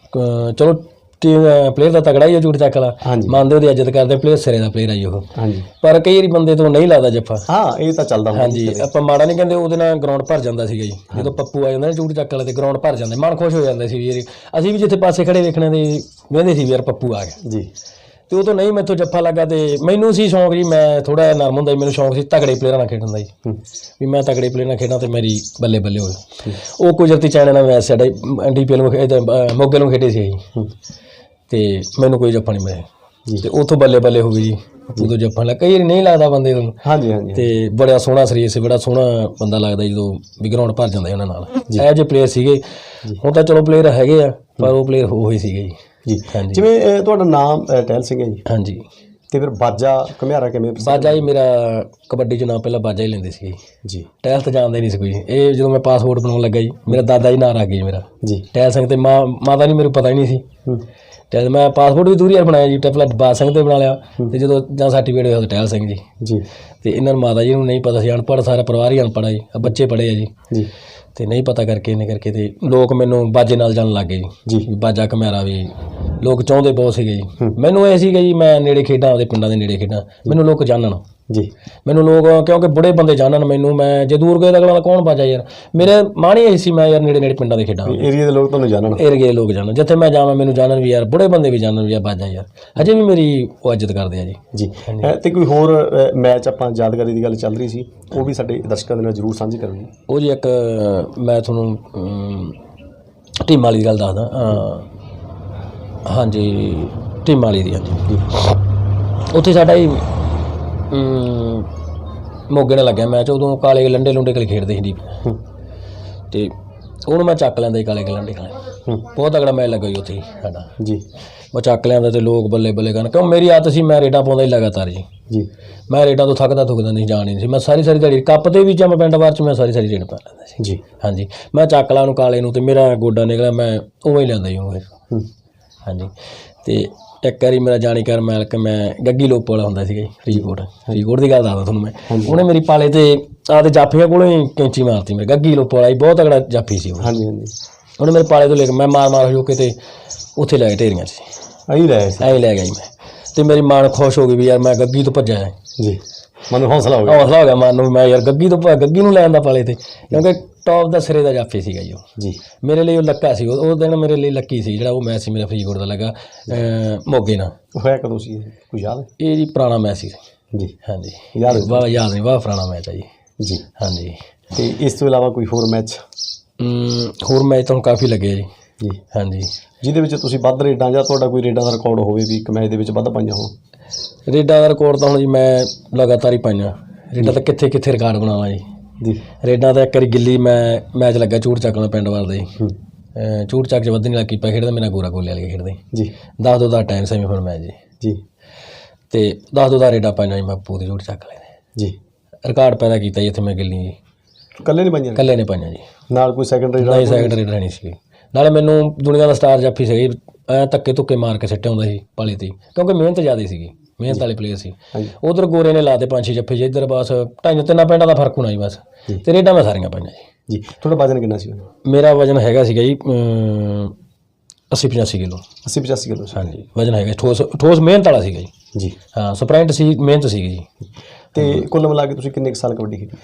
ਚਲੋ ਟੀਮ ਪਲੇਅਰ ਦਾ ਤਗੜਾ ਹੀ ਆ ਝੂਠ ਚੱਕ ਵਾਲਾ। ਹਾਂਜੀ। ਮੰਨਦੇ ਉਹਦੀ ਇੱਜ਼ਤ ਕਰਦੇ ਪਲੇਅਰ ਸਿਰੇ ਦਾ ਪਲੇਅਰ ਆ ਜੀ ਉਹ। ਹਾਂਜੀ। ਪਰ ਕਈ ਵਾਰੀ ਬੰਦੇ ਤੋਂ ਨਹੀਂ ਲੱਗਦਾ ਜੱਫਾ। ਹਾਂ ਇਹ ਤਾਂ ਚੱਲਦਾ ਹੁੰਦਾ ਹਾਂਜੀ ਆਪਾਂ ਮਾੜਾ ਨਹੀਂ ਕਹਿੰਦੇ ਉਹਦੇ ਨਾਲ ਗਰਾਊਂਡ ਭਰ ਜਾਂਦਾ ਸੀਗਾ ਜੀ। ਜਦੋਂ ਪੱਪੂ ਆ ਜਾਂਦਾ ਨਾ ਝੂਠ ਚੱਕ ਵਾਲੇ ਤੇ ਗਰਾਊਂਡ ਭਰ ਜਾਂਦਾ ਮਨ ਖੁਸ਼ ਹੋ ਜਾਂਦਾ ਸੀ ਵੀ ਯਾਰ ਅਸੀਂ ਵੀ ਜਿੱਥੇ ਪਾਸੇ ਖੜੇ ਵੇਖਣੇ ਦੇ ਵੇਂਦੇ ਸੀ ਵੀ ਯਾਰ ਪੱਪੂ ਆ ਗਿਆ। ਜੀ। ਤੇ ਉਹ ਤੋਂ ਨਹੀਂ ਮੈਥੋਂ ਜੱਫਾ ਲੱਗਾ ਤੇ ਮੈਨੂੰ ਸੀ ਸ਼ੌਂਕ ਜੀ ਮੈਂ ਥੋੜਾ ਜਿਹਾ ਨਰਮ ਹੁੰਦਾ ਸੀ ਮੈਨੂੰ ਸ਼ੌਂਕ ਸੀ ਤਗੜੇ ਪਲੇਅਰਾਂ ਨਾਲ ਖੇਡਣ ਦਾ ਜੀ। ਵੀ ਮੈਂ ਤਗੜੇ ਪਲੇਅਰ ਨਾਲ ਖੇਡਾਂ ਤੇ ਮੇਰੀ ਬੱਲੇ ਬੱਲੇ ਹੋਵੇ ਉਹ ਕੁਦਰਤੀ ਚਾਣੇ ਨਾਲ ਮੈਚ ਸਾਡਾ ਖੇਡ ਮੋਗੇ ਨੂੰ ਖੇਡੇ ਸੀ ਜੀ। ਤੇ ਮੈਨੂੰ ਕੋਈ ਜੱਫਾ ਨਹੀਂ ਮਿਲਿਆ। ਜੀ। ਤੇ ਉੱਥੋਂ ਬੱਲੇ ਬੱਲੇ ਹੋ ਗਈ ਜੀ ਉਦੋਂ ਜੱਫਾ ਲੱਗਾ। ਕਈ ਨਹੀਂ ਲੱਗਦਾ ਬੰਦੇ ਨੂੰ। ਹਾਂਜੀ ਹਾਂਜੀ ਤੇ ਬੜਾ ਸੋਹਣਾ ਸਰੀਰ ਸੀ ਬੜਾ ਸੋਹਣਾ ਬੰਦਾ ਲੱਗਦਾ ਜਦੋਂ ਵੀ ਗਰਾਊਂਡ ਭਰ ਜਾਂਦਾ ਸੀ ਉਹਨਾਂ ਨਾਲ। ਇਹ ਜਿਹੇ ਪਲੇਅਰ ਸੀਗੇ। ਹੁਣ ਤਾਂ ਚਲੋ ਪਲੇਅਰ ਹੈਗੇ ਆ ਪਰ ਉਹ ਪਲੇਅਰ ਹੋ ਹੋਏ ਸੀਗੇ ਜੀ। ਜੀ ਹਾਂਜੀ। ਜਿਵੇਂ ਅਹ, ਤੁਹਾਡਾ ਨਾਮ ਅਹ, ਟਹਿਲ ਸਿੰਘ ਹੈ ਜੀ। ਹਾਂਜੀ। ਤੇ ਫਿਰ ਬਾਜਾ ਘਮਿਆਰਾ ਕਿਵੇਂ ਪਸੰਦ- ਬਾਜਾ ਹੀ ਮੇਰਾ ਕਬੱਡੀ ਚ ਨਾਮ ਪਹਿਲਾਂ ਬਾਜਾ ਹੀ ਲੈਂਦੇ ਸੀਗੇ ਜੀ। ਟਹਿਲ ਤਾਂ ਜਾਣਦਾ ਨਹੀਂ ਸੀ ਕੋਈ। ਇਹ ਜਦੋਂ ਮੈਂ ਪਾਸਪੋਰਟ ਬਣਾਉਣ ਲੱਗਾ ਜੀ ਮੇਰਾ ਦਾਦਾ ਜੀ ਨਾਂ ਰੱਖ ਗਿਆ ਜੀ ਮੇਰਾ। ਜੀ। ਟਹਿਲ ਸਿੰਘ ਤੇ ਮਾਂ ਮਾਤਾ ਨਹੀਂ ਮੈਨੂੰ ਪਤਾ ਹੀ ਨਹੀਂ ਸੀ। ਹੂੰ। ਟਹਿਲ ਮੈਂ ਪਾਸਪੋਰਟ ਵੀ ਦੂਰੀ ਯਾਰ ਬਣਾਇਆ ਜੀ ਟਪਲਾ ਬਾਦ ਸਿੰਘ ਤੇ ਬਣਾ ਲਿਆ। ਤੇ ਜਦੋਂ ਜਾਂ ਸਰਟੀਫਿਕੇਟ ਹੋਇਆ ਤਾਂ ਟਹਿਲ ਸਿੰਘ ਜੀ। ਜੀ। ਤੇ ਇਹਨਾਂ ਨੂੰ ਮਾਤਾ ਜੀ ਨੂੰ ਨਹੀਂ ਪਤਾ ਸੀ ਅਨਪੜ੍ਹ ਸਾਰਾ ਪਰਿਵਾਰ ਹੀ ਅਨਪੜ੍ਹ ਆ ਜੀ ਆਹ ਬੱਚੇ ਪੜ੍ਹੇ ਆ ਜੀ। ਜੀ। ਤੇ ਨਹੀਂ ਪਤਾ ਕਰਕੇ ਇਹਨੇ ਕਰਕੇ ਤੇ ਲੋਕ ਮੈਨੂੰ ਬਾਜੇ ਨਾਲ ਜਾਣ ਲੱਗ ਗਏ ਜੀ। ਵੀ ਬਾਜਾ ਕਮੈਰਾ ਵੀ ਲੋਕ ਚਾਹੁੰਦੇ ਬਹੁਤ ਸੀਗੇ ਜੀ। ਮੈਨੂੰ ਇਹ ਸੀਗਾ ਜੀ ਮੈਂ ਨੇੜੇ ਖੇਡਾਂ ਆਪਦੇ ਪਿੰਡਾਂ ਦੇ ਨੇੜੇ ਖੇਡਾਂ। ਮੈਨੂੰ ਲੋਕ ਜਾਣਨ। ਜੀ। ਮੈਨੂੰ ਲੋਕ ਕਿਉਂਕਿ ਬੁੜੇ ਬੰਦੇ ਜਾਣਨ ਮੈਨੂੰ ਮੈਂ ਜੇ ਦੂਰ ਗਏ ਤਾਂ ਅਗਲਾ ਕੌਣ ਬਾਜਾ ਯਾਰ? ਮੇਰੇ ਮਾਣੀ ਇਹ ਸੀ ਮੈਂ ਯਾਰ ਨੇੜੇ ਨੇੜੇ ਪਿੰਡਾਂ ਦੇ ਖੇਡਾਂ। ਏਰੀਆ ਦੇ ਲੋਕ ਤੁਹਾਨੂੰ ਜਾਣਨ। ਏਰੀਏ ਦੇ ਲੋਕ ਜਾਣਨ। ਜਿੱਥੇ ਮੈਂ ਜਾਵਾਂ ਮੈਨੂੰ ਜਾਣਨ ਵੀ ਯਾਰ ਬੁੜੇ ਬੰਦੇ ਵੀ ਜਾਣਨ ਵੀ ਯਾਰ ਬਾਜਾ ਯਾਰ। ਅਜੇ ਵੀ ਮੇਰੀ ਉਹ ਇੱਜ਼ਤ ਕਰਦੇ ਆ ਜੀ। ਜੀ। ਤੇ ਕੋਈ ਹੋਰ ਮੈਚ ਆਪਾਂ ਯਾਦਗਾਰੀ ਦੀ ਗੱਲ ਚੱਲ ਰਹੀ ਸੀ ਉਹ ਵੀ ਸਾਡੇ ਦਰਸ਼ਕਾਂ ਦੇ ਨਾਲ ਜਰੂਰ ਸਾਂਝੀ ਕਰੋ ਜੀ ਉਹ ਜੀ ਇੱਕ ਮੈਂ ਤੁਹਾਨੂੰ ਟੀਮ ਵਾਲੀ ਦੀ ਗੱਲ ਦੱਸਦਾ। ਹਾਂਜੀ ਟੀਮ ਵਾਲੀ ਦੀ ਹਾਂਜੀ ਉੱਥੇ ਸਾਡਾ ਹੀ ਅਮ, ਮੋਗੇ ਨਾਲ ਲੱਗਿਆ ਮੈਚ ਉਦੋਂ ਕਾਲੇ ਲੰਡੇ ਲੁੰਡੇ ਕਲ ਖੇਡਦੇ ਸੀ ਹੂੰ। ਤੇ ਉਹਨੂੰ ਮੈਂ ਚੱਕ ਲੈਂਦਾ ਸੀ ਕਾਲੇ ਲੰਡੇ ਕਲ। ਬਹੁਤ ਤਗੜਾ ਮੈਚ ਲੱਗਾ ਜੀ ਉੱਥੇ ਸਾਡਾ। ਜੀ। ਮੈਂ ਚੱਕ ਲਿਆਂਦਾ ਤੇ ਲੋਕ ਬੱਲੇ ਬੱਲੇ ਕਰਨ ਕਿਉਂ ਮੇਰੀ ਆਦਤ ਸੀ ਮੈਂ ਰੇਡਾਂ ਪਾਉਂਦਾ ਹੀ ਲਗਾਤਾਰ ਜੀ। ਜੀ। ਮੈਂ ਰੇਡਾਂ ਤੋਂ ਥੱਕਦਾ ਥੁੱਕਦਾ ਨਹੀਂ ਜਾਣ ਸੀ। ਮੈਂ ਸਾਰੀ ਸਾਰੀ ਦਿਹਾੜੀ ਕੱਪ ਦੇ ਵਿੱਚ ਮੈਂ ਪਿੰਡ ਵਾਰ ਚ ਮੈਂ ਸਾਰੀ ਸਾਰੀ ਰੇਡ ਪਾ ਲੈਂਦਾ ਸੀ। ਜੀ। ਹਾਂਜੀ। ਮੈਂ ਚੱਕ ਲਾ ਉਹਨੂੰ ਕਾਲੇ ਨੂੰ ਤੇ ਮੇਰਾ ਗੋਡਾ ਨਿਕਲਿਆ ਮੈਂ ਉਵੇਂ ਹੀ ਲੈਂਦਾ ਜੀ ਉਹ। ਹਾਂਜੀ। ਤੇ ਇੱਕ ਵਾਰੀ ਮੇਰਾ ਜਾਣੀ ਕਰ ਮੈਲ ਕੇ ਮੈਂ ਗੱਗੀ ਲੋਪ ਵਾਲਾ ਹੁੰਦਾ ਸੀਗਾ ਜੀ ਫਰੀਦਕੋਟ। ਫਰੀਦਕੋਟ ਦੀ ਗੱਲ ਦੱਸਦਾ ਤੁਹਾਨੂੰ ਮੈਂ। ਉਹਨੇ ਮੇਰੀ ਪਾਲੇ ਤੇ ਆਦੇ ਜਾਫੀਆਂ ਕੋਲੋਂ ਹੀ ਕੈਂਚੀ ਮਾਰਤੀ ਮੇਰੇ ਗੱਗੀ ਲੋਪ ਵਾਲਾ ਜੀ ਬਹੁਤ ਤਗੜਾ ਜਾਫੀ ਸੀ ਉਹ। ਹਾਂਜੀ ਹਾਂਜੀ। ਉਹਨੇ ਮੇਰੇ ਪਾਲੇ ਤੋਂ ਲੈ ਕੇ ਮੈਂ ਮਾਰ ਮਾਰ ਹੋ ਕੇ ਤੇ ਉੱਥੇ ਲੈ ਗਏ ਢੇਰੀਆਂ 'ਚ। ਆਹੀ ਰਹੇ ਸੀ। ਐਂ ਲੈ ਗਿਆ ਜੀ ਮੈਂ। ਤੇ ਮੇਰੀ ਮਾਂ ਖੁਸ਼ ਹੋ ਗਈ ਵੀ ਯਾਰ ਮੈਂ ਗੱਗੀ ਤੋਂ ਭੱਜਿਆ ਹੈ। ਜੀ। ਮਨ ਹੌਸਲਾ ਹੋ ਗਿਆ। ਹੌਸਲਾ ਹੋ ਗਿਆ ਮਨ ਨੂੰ ਮੈਂ ਯਾਰ ਗੱਗੀ ਤੋਂ ਗੱਗੀ ਨੂੰ ਲੈ ਆਂਦਾ ਪਾਲੇ ਤੇ। ਕਿਉਂਕਿ ਟੌਪ ਦਾ ਸਿਰੇ ਦਾ ਜਾਫੀ ਸੀਗਾ ਜੀ ਉਹ। ਜੀ। ਮੇਰੇ ਲਈ ਉਹ ਲੱਕਾ ਸੀ। ਉਹ ਉਹ ਦਿਨ ਮੇਰੇ ਲਈ ਲੱਕੀ ਸੀ ਜਿਹੜਾ ਉਹ ਮੈਚ ਸੀ ਮੇਰਾ ਫਰੀਦਕੋਟ ਦਾ ਲੱਗਾ ਅਹ ਮੋਗੇ ਨਾਲ। ਹੋਇਆ ਕਦੋਂ ਸੀ ਇਹ? ਕੋਈ ਯਾਦ ਹੈ? ਇਹ ਜੀ ਪੁਰਾਣਾ ਮੈਚ ਸੀ। ਜੀ। ਹਾਂਜੀ। ਯਾਦ ਹੈ? ਵਾਹ ਯਾਦ ਨਹੀਂ ਵਾਹ ਪੁਰਾਣਾ ਮੈਚ ਹੈ ਜੀ। ਜੀ। ਹਾਂਜੀ। ਤੇ ਇਸ ਤੋਂ ਇਲਾਵਾ ਕੋਈ ਹੋਰ ਮੈਚ? ਅਮ, ਹੋਰ ਮੈਚ ਤਾਂ ਹੁਣ ਕਾਫੀ ਲੱਗੇ ਜੀ। ਜੀ। ਹਾਂਜੀ। ਜਿਹਦੇ ਵਿੱਚ ਤੁਸੀਂ ਵੱਧ ਰੇਡਾਂ ਜਾਂ ਤੁਹਾਡਾ ਕੋਈ ਰੇਡਾਂ ਦਾ ਰਿਕਾਰਡ ਹੋਵੇ ਵੀ ਇੱਕ ਮੈਚ ਦੇ ਵਿੱਚ ਵੱਧ ਪਾਈਆਂ ਹੋਣ? ਰੇਡਾਂ ਦਾ ਰਿਕਾਰਡ ਤਾਂ ਹੁਣ ਜੀ ਮੈਂ ਲਗਾਤਾਰ ਹੀ ਪਾਈਆਂ। ਰੇਡਾਂ ਤਾਂ ਕਿੱਥੇ ਕਿੱਥੇ ਰਿਕਾਰਡ ਬਣਾਵਾਂ ਜੀ। ਜੀ। ਰੇਡਾਂ ਤਾਂ ਇੱਕ ਵਾਰੀ ਗਿੱਲੀ ਮੈਂ ਮੈਚ ਲੱਗਾ ਚੂੜ ਚੱਕ ਨਾਲ ਪਿੰਡ ਵਾਰ ਦੇ। ਅਹ, ਚੂੜ ਚੱਕ ਚ ਵੱਧ ਨਹੀਂ ਲੱਗੀ ਪੈ ਖੇਡਦਾ ਮੇਰਾ ਗੋਰਾ ਗੋਲੇ ਵਾਲੇ ਖੇਡਦੇ। ਜੀ। 10 ਦੋ ਦਾ ਟਾਈਮ ਸੈਮੀ ਮੈਚ ਜੀ। ਜੀ। ਤੇ 10 ਦੋ ਦਾ ਰੇਡਾਂ ਪਾਈਆਂ ਜੀ ਬਾਪੂ ਦੀ ਚੂੜ ਚੱਕ ਵਾਲੇ ਨੇ ਜੀ। ਰਿਕਾਰਡ ਪੈਦਾ ਕੀਤਾ ਜੀ ਇੱਥੇ ਮੈਂ ਗਿੱਲੀ ਜੀ। ਇਕੱਲੇ ਨਹੀਂ ਪਾਈਆਂ? ਇਕੱਲੇ ਨੇ ਪਾਈਆਂ ਜੀ। ਨਾਲ ਕੋਈ ਸੈਕੰਡ ਰੇਡ ਨਹੀਂ ਸੈਕੰਡ ਰੇਡਰ ਨਹੀਂ ਸੀ। ਨਾਲੇ ਮੈਨੂੰ ਦੁਨੀਆ ਦਾ ਸਟਾਰ ਜਾਫੀ ਸੀ ਐ ਧੱਕੇ ਧੁੱਕੇ ਮਾਰ ਕੇ ਸਿੱਟੇ ਹੁੰਦਾ ਸੀ ਪਾਲੀ ਤੇ। ਹੀ। ਕਿਉਂਕਿ ਮਿਹਨਤ ਜ਼ਿਆਦਾ ਸੀਗੀ ਮਿਹਨਤ ਵਾਲੇ ਪਲੇਅਰ ਸੀ। ਹਾਂਜੀ। ਉਧਰ ਗੋਰੇ ਨੇ ਲਾਤੇ ਪੰਜ ਛੇ ਜੱਫੇ ਜੀ ਇੱਧਰ ਬਸ ਢਾਈਆਂ ਤਿੰਨਾਂ ਪਿੰਡਾਂ ਦਾ ਫ਼ਰਕ ਹੋਣਾ ਜੀ ਬਸ। ਤੇ ਰੇਡਾਂ ਮੈਂ ਸਾਰੀਆਂ ਪਾਈਆਂ ਜੀ। ਜੀ ਤੁਹਾਡਾ ਵਜਨ ਕਿੰਨਾ ਸੀ? ਮੇਰਾ ਵਜਨ ਹੈਗਾ ਸੀਗਾ ਜੀ ਅਮ, 80 85 ਕਿਲੋ। 80 85 ਕਿਲੋ ਹਾਂਜੀ ਵਜਨ ਹੈਗਾ ਠੋਸ ਠੋਸ ਮਿਹਨਤ ਵਾਲਾ ਸੀਗਾ ਜੀ। ਜੀ। ਹਾਂ ਸਪ੍ਰਿੰਟ ਸੀ ਮਿਹਨਤ ਸੀਗੀ ਜੀ। ਤੇ ਕੁੱਲ ਮਿਲਾ ਕੇ ਤੁਸੀਂ ਕਿੰਨੇ ਸਾਲ ਕਬੱਡੀ ਖੇਡੀ?